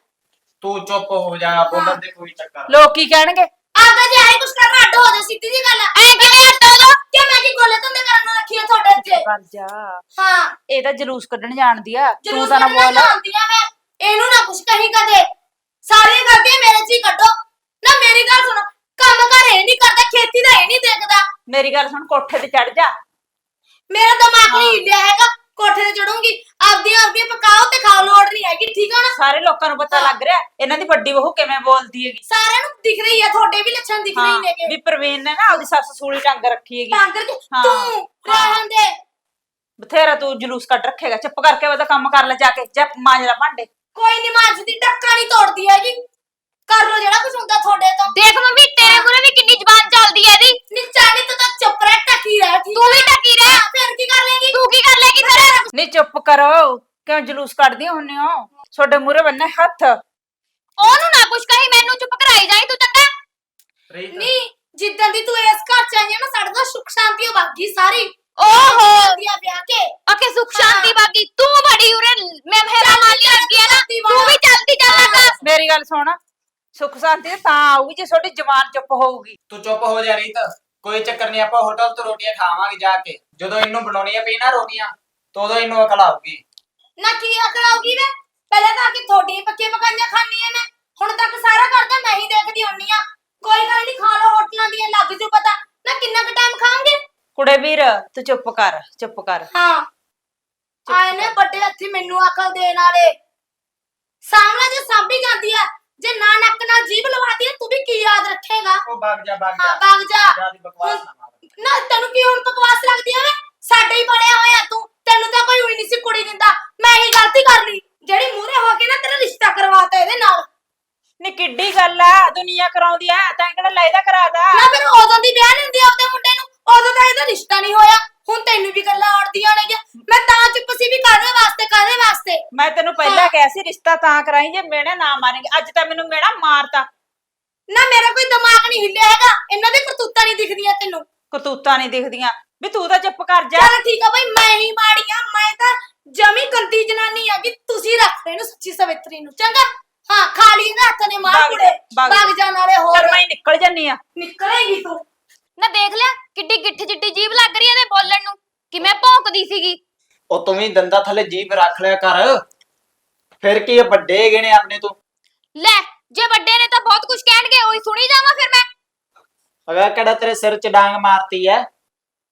ਤੂੰ ਚੁੱਪ ਹੋ ਜਾ ਬੋਲਣ ਦੇ ਕੋਈ ਚੱਕਰ ਲੋਕ ਕੀ ਕਹਿਣਗੇ? ਆਪਦਾ ਜੇ ਆਈ ਕੁਛ ਕਰਨਾ ਅੱਡ ਹੋ ਜਾ ਸਿੱਧੀ ਜੀ ਗੱਲ ਐ ਕਿਵੇਂ ਹਟੋ ਦੋ ਕਿ ਮੈਂ ਕੀ ਗੋਲੇ ਧੰਦੇ ਕਰਨ ਨੂੰ ਰੱਖੀ ਆ ਤੁਹਾਡੇ ਇੱਥੇ ਕਰ ਜਾ। ਹਾਂ। ਇਹ ਤਾਂ ਜਲੂਸ ਕੱਢਣ ਜਾਣਦੀ ਆ। ਤੂੰ ਤਾਂ ਨਾ ਬੋਲ। ਜਾਣਦੀ ਆ ਮੈਂ। ਇਹਨੂੰ ਨਾ ਕੁਛ ਕਹੀਂ ਕਦੇ। ਸਾਰੇ ਕਰਦੇ ਮੇਰੇ ਚ ਹੀ ਕੱਢੋ। ਨਾ ਮੇਰੀ ਗੱਲ ਸੁਣੋ। ਕੰਮ ਘਰ ਇਹ ਨਹੀਂ ਕਰਦਾ ਖੇਤੀ ਦਾ ਇਹ ਨਹੀਂ ਦੇਖਦਾ। ਮੇਰੀ ਗੱਲ ਸੁਣ ਕੋਠੇ ਤੇ ਚੜ ਜਾ। ਮੇਰਾ ਦਿਮਾਗ ਨਹੀਂ ਹਿੱਲਿਆ ਹੈਗਾ। ਕੋਠੇ ਤੇ ਚੜੂੰਗੀ ਆਪਦੀਆਂ ਆਪਦੀਆਂ ਪਕਾਓ ਤੇ ਖਾਓ ਲੋੜ ਨਹੀਂ ਹੈਗੀ ਠੀਕ ਆ ਨਾ? ਸਾਰੇ ਲੋਕਾਂ ਨੂੰ ਪਤਾ ਲੱਗ ਰਿਹਾ ਇਹਨਾਂ ਦੀ ਵੱਡੀ ਬਹੂ ਕਿਵੇਂ ਬੋਲਦੀ ਹੈਗੀ। ਸਾਰਿਆਂ ਨੂੰ ਦਿਖ ਰਹੀ ਆ ਤੁਹਾਡੇ ਵੀ ਲੱਛਣ ਦਿਖ ਰਹੇ ਹਾਂ ਨੇਗੇ ਵੀ ਪ੍ਰਵੀਨ ਨੇ ਨਾ ਆਪਦੀ ਸੱਸ ਸੂਲੀ ਟੰਗ ਰੱਖੀ ਹੈਗੀ। ਟਾਂਗਰ ਕੇ ਹਾਂ, ਤੂੰ ਹਾਂ। ਰਹਿਣ ਦੇ। ਬਥੇਰਾ ਤੂੰ ਜਲੂਸ ਕੱਢ ਰੱਖੇਗਾ ਚੁੱਪ ਕਰਕੇ ਉਹਦਾ ਕੰਮ ਕਰ ਲੈ ਜਾ ਕੇ ਜਾ ਮਾਂਜ ਲੈ ਭਾਂਡੇ। ਕੋਈ ਨਹੀਂ ਮਾਂਜਦੀ ਟੱਕਾ ਨਹੀਂ ਤੋੜਦੀ ਹੈਗੀ। ਕਰ ਲੋ ਜਿਹੜਾ ਕੁਝ ਹੁੰਦਾ ਤੁਹਾਡੇ ਤੋਂ। ਦੇਖ ਮੰਮੀ ਤੇਰੇ ਮੂਰੇ ਵੀ ਕਿੰਨੀ ਜ਼ਬਾਨ ਚੱਲਦੀ ਐ ਇਹਦੀ। ਨਿੱਚਾ ਨਹੀਂ ਤੂੰ ਤਾਂ ਚੁੱਪ ਰਹਿ ਟੱਕੀ ਰਹਿ ਠੀਕ ਤੂੰ ਵੀ ਟਕੀ ਰਹਿ? ਫਿਰ ਕੀ ਕਰ ਲੇਗੀ? ਤੂੰ ਕੀ ਕਰ ਲੇਗੀ ਫਿਰ? ਨਹੀਂ ਚੁੱਪ ਕਰੋ। ਕਿਉਂ ਜਲੂਸ ਕੱਢਦੀਆਂ ਹੁੰਨੇ ਹੋ? ਤੁਹਾਡੇ ਮੂਹਰੇ ਬੰਨੇ ਹੱਥ। ਉਹਨੂੰ ਨਾ ਕੁਛ ਕਹੀ ਮੈਨੂੰ ਚੁੱਪ ਕਰਾਈ ਜਾਈ ਤੂੰ ਚੰਗਾ। ਰੀਤ ਨਹੀਂ ਜਿੱਦਾਂ ਦੀ ਤੂੰ ਇਸ ਘਰ ਚ ਆਈ ਹੈ ਨਾ ਸਾਡੇ ਦਾ ਸੁੱਖ ਸ਼ਾਂਤੀ ਬਾਗੀ ਸਾਰੀ। ਓਹੋ। ਦੀਆਂ ਵਿਆਹ ਕੇ। ਅਕੇ ਸੁਖ ਸ਼ਾਂਤੀ ਬਾਕੀ ਤੂੰ ਬੜੀ ਉਰੇ ਮੈਂ ਮੇਰਾ ਮਾਲੀ ਲੱਗੀ ਆ ਨਾ। ਤੂੰ ਵੀ ਚਲਦੀ ਚੱਲ ਮੇਰੀ ਗੱਲ ਸੁਣ। ਸੁੱਖ ਸ਼ਾਂਤੀ ਤਾਂ ਆਊਗੀ ਜੇ ਤੁਹਾਡੀ ਜਵਾਨ ਚੁੱਪ ਹੋਊਗੀ। ਤੂੰ ਚੁੱਪ ਹੋ ਜਾ ਰੀਤ। ਕੋਈ ਚੱਕਰ ਨਹੀਂ ਆਪਾਂ ਹੋਟਲ ਤੋਂ ਰੋਟੀਆਂ ਖਾਵਾਂਗੇ ਜਾ ਕੇ। ਜਦੋਂ ਇਹਨੂੰ ਬਣਾਉਣੀਆਂ ਪਈ ਨਾ ਰੋਟੀਆਂ ਤਾਂ ਉਦੋਂ ਇਹਨੂੰ ਅਕਲ ਆਊਗੀ। ਨਾ ਕੀ ਅਕਲ ਆਉਗੀ ਵੇ? ਪਹਿਲਾਂ ਤਾਂ ਆ ਕੇ ਤੁਹਾਡੀ ਪੱਕੀਆਂ ਪਕਾਈਆਂ ਖਾਣੀ ਐ ਮੈਂ ਹੁਣ ਤੱਕ ਸਾਰਾ ਘਰ ਤਾਂ ਮੈਂ ਹੀ ਦੇਖਦੀ ਹੁੰਨੀ ਆ ਕੋਈ ਗੱਲ ਨਹੀਂ ਖਾ ਲਓ ਹੋਟਲਾਂ ਦੀਆਂ ਲੱਗ ਜੂ ਪਤਾ। ਨਾ ਕਿੰਨਾ ਕੁ ਟਾਈਮ ਖਾਵਾਂਗੇ? ਕੁੜੇ ਵੀਰ ਤੂੰ ਚੁੱਪ ਕਰ ਚੁੱਪ ਕਰ। ਹਾਂ। ਆਏ ਨੇ ਵੱਡੇ ਹੱਥੀ ਮੈਨੂੰ ਅਕਲ ਦੇਣ ਵਾਲੇ। ਸਾਹਮਣੇ ਜੇ ਸਾਂਭੀ ਜਾਂਦੀ ਆ। ਜੇ ਨਾ ਨੱਕ ਨਾਲ ਜੀਭ ਲਵਾਤੀ ਤੂੰ ਵੀ ਕੀ ਯਾਦ ਰੱਖੇਗਾ? ਉਹ ਭੱਗ ਜਾ ਭੱਗ ਹਾਂ ਜਾ। ਵਗ ਜਾ। ਜਿਆਦੀ ਬਕਵਾਸ ਨਾ ਮਾਰ। ਨਾ ਤੈਨੂੰ ਕੀ ਹੁਣ ਬਕਵਾਸ ਲੱਗਦੀ ਆ ਵੇ? ਸਾਡੇ ਹੀ ਬਣਿਆ ਹੋਇਆ ਤੂੰ। ਤੈਨੂੰ ਤਾਂ ਕੋਈ ਹੋਈ ਨਹੀਂ ਸੀ ਕੁੜੀ ਦਿੰਦਾ। ਮੈਂ ਹੀ ਗਲਤੀ ਕਰ ਲਈ। ਜਿਹੜੀ ਮੂਹਰੇ ਹੋ ਕੇ ਨਾ ਤੇਰਾ ਰਿਸ਼ਤਾ ਕਰਵਾਤਾ ਇਹਦੇ ਨਾਲ। ਨੀ ਕਿੱਡੀ ਗੱਲ ਆ ਦੁਨੀਆ ਕਰਾਉਂਦੀ ਆ ਤਾਂ ਕਿਹੜਾ ਲੈਦਾ ਕਰਾਦਾ ਨਾ ਫਿਰ ਉਦੋਂ ਦੀ ਵਿਆਹ ਨਹੀਂ ਹੁੰਦੀ ਆਪਦੇ ਮੁੰਡੇ ਨੂੰ। ਉਦੋਂ ਤਾਂ ਇਹਦਾ ਰਿਸ਼ਤਾ ਨਹੀਂ ਹੋਇਆ। ਹੁਣ ਤੈਨੂੰ ਵੀ ਗੱਲਾਂ ਆੜਦੀਆਂ ਨੇ ਮੈਂ ਤਾਂ ਚੁੱਪ ਸੀ ਵੀ ਕਾਹਦੇ ਵਾਸਤੇ ਕਾਹਦੇ ਵਾਸਤੇ? ਮੈਂ ਤੈਨੂੰ ਪਹਿਲਾਂ ਕਿਹਾ ਸੀ ਰਿਸ਼ਤਾ ਤਾਂ ਕਰਾਈ ਜੇ ਮੇੜਾ ਨਾ ਮਾਰੇਂਗੇ। ਅੱਜ ਤਾਂ ਮੈਨੂੰ ਮੇੜਾ ਮਾਰਤਾ। ਨਾ ਮੇਰਾ ਕੋਈ ਦਿਮਾਗ ਨਹੀਂ ਹਿੱਲਿਆ ਹੈਗਾ। ਇਹਨਾਂ ਦੇ ਕਰਤੂਤਾਂ ਨਹੀਂ ਦਿਖਦੀਆਂ ਤੈਨੂੰ। ਕਤੂਤਾਂ ਨਹੀਂ ਦਿਖਦੀਆਂ। ਵੀ ਤੂੰ ਤਾਂ ਚੁੱਪ ਕਰ ਜਾ। ਚੱਲ ਠੀਕ ਆ ਬਈ ਮੈਂ ਹੀ ਮਾੜੀ ਆ। ਮੈਂ ਤਾਂ ਜਮੀ ਗੰਦੀ ਜਨਾਨੀ ਆ ਕਿ ਤੁਸੀਂ ਰੱਖ ਰਹੇ ਨੂੰ ਸੱਚੀ ਸਵਿਤਰੀ ਨੂੰ। ਚੰਗਾ? ਹਾਂ ਖਾਲੀ ਨਾ ਹੱਥ ਨੇ ਮਾਰ ਕੁੜੇ। ਭੱਗ ਜਾਣ ਵਾਲੇ ਹੋਰ। ਮੈਂ ਨਿਕਲ ਜੰਨੀ ਆ। ਨਿਕਲੇਗੀ ਤੂੰ। ਨਾ ਦੇਖ ਲਿਆ। ਕਿੱਡੀ ਗਿੱਠ ਜਿੱਡੀ ਜੀਭ ਲੱਗ ਰਹੀ ਇਹਦੇ ਬੋਲਣ ਨੂੰ ਕਿਵੇਂ ਭੌਂਕਦੀ ਸੀਗੀ। ਉਹ ਤੂੰ ਵੀ ਦੰਦਾ ਥੱਲੇ ਜੀਭ ਰੱਖ ਲਿਆ ਕਰ। ਫਿਰ ਕੀ ਇਹ ਵੱਡੇ ਹੈਗੇ ਨੇ ਆਪਣੇ ਤੋਂ। ਲੈ ਜੇ ਵੱਡੇ ਨੇ ਤਾਂ ਬਹੁਤ ਕੁਝ ਕਹਿਣਗੇ ਉਹੀ ਸੁਣੀ ਜਾਵਾਂ ਫਿਰ ਮੈਂ। ਅਗਰ ਕਿਹੜਾ ਤੇਰੇ ਸਿਰ 'ਚ ਡਾਂਗ ਮਾਰਤੀ ਐ?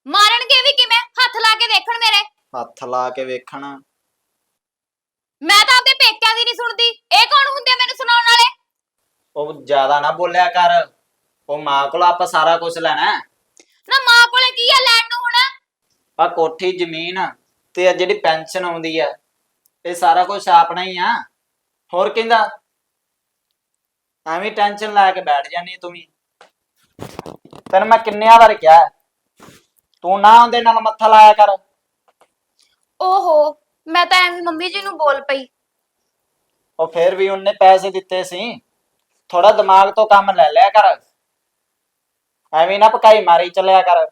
ਮਾਰਨਗੇ ਵੀ ਕਿਵੇਂ? ਹੱਥ ਲਾ ਕੇ ਦੇਖਣ ਮੇਰੇ। ਹੱਥ ਲਾ ਕੇ ਵੇਖਣ। ਮੈਂ ਤਾਂ ਆਪਦੇ ਪੇਕਿਆਂ ਦੀ ਨਹੀਂ ਸੁਣਦੀ। ਇਹ ਕੌਣ ਹੁੰਦੇ ਆ ਮੈਨੂੰ ਸੁਣਾਉਣ ਵਾਲੇ? ਉਹ ਜ਼ਿਆਦਾ ਨਾ ਬੋਲਿਆ ਕਰ। ਉਹ ਮਾਂ ਕੋਲ ਆਪਾਂ ਸਾਰਾ ਕੁਝ ਲੈਣਾ। ਹੈ। ਕੀ ਆ ਲੈਣ ਨੂੰ ਹੁਣ? ਆ ਕੋਠੀ ਜ਼ਮੀਨ ਤੇ ਆ ਜਿਹੜੀ ਪੈਨਸ਼ਨ ਆਉਂਦੀ ਆ ਇਹ ਸਾਰਾ ਕੁਝ ਆਪਣਾ ਹੀ ਆ। ਹੋਰ ਕਹਿੰਦਾ ਐਵੇਂ ਟੈਨਸ਼ਨ ਲੈ ਕੇ ਬੈਠ ਜਾਨੀ ਤੂੰ ਵੀ। ਤੈਨੂੰ ਮੈਂ ਕਿੰਨਿਆਂ ਵਾਰ ਕਿਹਾ ਹੈ, ਤੂੰ ਨਾ ਉਹਦੇ ਨਾਲ ਮੱਥਾ ਲਾਇਆ ਕਰ। ਓਹੋ ਮੈਂ ਤਾਂ ਐਵੇਂ ਮੰਮੀ ਜੀ ਨੂੰ ਬੋਲ ਪਈ। ਉਹ ਫੇਰ ਵੀ ਉਹਨੇ ਪੈਸੇ ਦਿੱਤੇ ਸੀ ਥੋੜਾ ਦਿਮਾਗ ਤੋਂ ਕੰਮ ਲੈ ਲਿਆ ਕਰ। ਐਵੇਂ ਨਾ ਪਕਾਈ ਮਾਰੀ ਚੱਲਿਆ ਕਰ।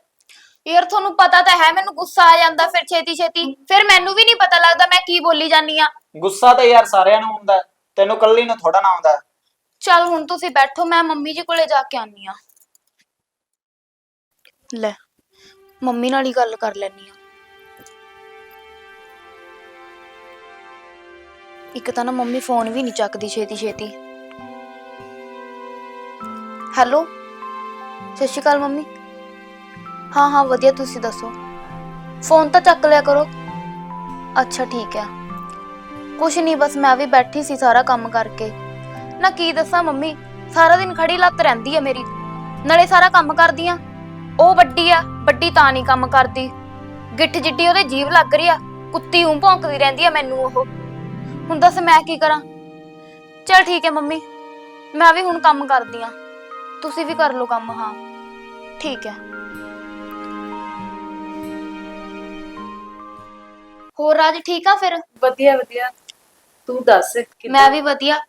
ਯਾਰ ਤੁਹਾਨੂੰ ਪਤਾ ਤਾਂ ਹੈ ਮੈਨੂੰ ਗੁੱਸਾ ਆ ਜਾਂਦਾ ਫਿਰ ਛੇਤੀ ਛੇਤੀ। ਫਿਰ ਮੈਨੂੰ ਵੀ ਨਹੀਂ ਪਤਾ ਲੱਗਦਾ ਮੈਂ ਕੀ ਬੋਲੀ ਜਾਨੀ ਆ ਗੁੱਸਾ ਤਾਂ ਯਾਰ ਸਾਰਿਆਂ ਨੂੰ ਹੁੰਦਾ ਹੈ, ਤੈਨੂੰ ਕੱਲੀ ਨੂੰ ਥੋੜਾ ਨਾ ਆਉਂਦਾ। ਚੱਲ ਹੁਣ ਤੁਸੀਂ ਬੈਠੋ ਮੈਂ ਮੰਮੀ ਜੀ ਕੋਲੇ ਜਾ ਕੇ ਆਨੀ ਆ ਲੈ ਮੰਮੀ ਨਾਲ ਹੀ ਗੱਲ ਕਰ ਲੈਣੀ ਆ ਇੱਕ ਤਾਂ ਨਾ ਮੰਮੀ ਫੋਨ ਵੀ ਨਹੀਂ ਚੱਕਦੀ ਛੇਤੀ ਛੇਤੀ। ਹੈਲੋ ਸਤਿ ਸ਼੍ਰੀ ਅਕਾਲ ਮੰਮੀ। ਹਾਂ ਹਾਂ, ਵਧੀਆ ਤੁਸੀਂ ਦੱਸੋ। ਫੋਨ ਤਾਂ ਚੱਕ ਲਿਆ ਕਰੋ। ਅੱਛਾ, ਠੀਕ ਹੈ ਕੁਛ ਨਹੀਂ ਬਸ ਮੈਂ ਵੀ ਬੈਠੀ ਸੀ ਸਾਰਾ ਕੰਮ ਕਰਕੇ। ਨਾ ਕੀ ਦੱਸਾਂ ਮੰਮੀ, ਸਾਰਾ ਦਿਨ ਖੜੀ ਲੱਤ ਰਹਿੰਦੀ ਆ ਮੇਰੀ। ਨਾਲੇ ਸਾਰਾ ਕੰਮ ਕਰਦੀ ਆ। ਉਹ ਵੱਡੀ ਆ, ਵੱਡੀ ਤਾਂ ਨਹੀਂ ਕੰਮ ਕਰਦੀ। ਗਿੱਠ ਜਿੱਡੀ ਉਹਦੇ ਜੀਵ ਲੱਗ ਰਹੀ ਆ, ਕੁੱਤੀ ਉਂ ਭੌਂਕਦੀ ਰਹਿੰਦੀ ਆ ਮੈਨੂੰ ਉਹ। ਹੁਣ ਦੱਸ ਮੈਂ ਕੀ ਕਰਾਂ? ਚਲ ਠੀਕ ਹੈ ਮੰਮੀ, ਮੈਂ ਵੀ ਹੁਣ ਕੰਮ ਕਰਦੀ ਆ। ਤੁਸੀਂ ਵੀ ਕਰ ਲਓ ਕੰਮ, ਹਾਂ। ਠੀਕ ਹੈ ਹੋਰ ਰਾਜ ਠੀਕ ਆ ਫਿਰ? ਵਧੀਆ ਵਧੀਆ। ਤੂੰ ਦੱਸ ਕਿੱਦਾਂ? ਮੈਂ ਵੀ ਵਧੀਆ।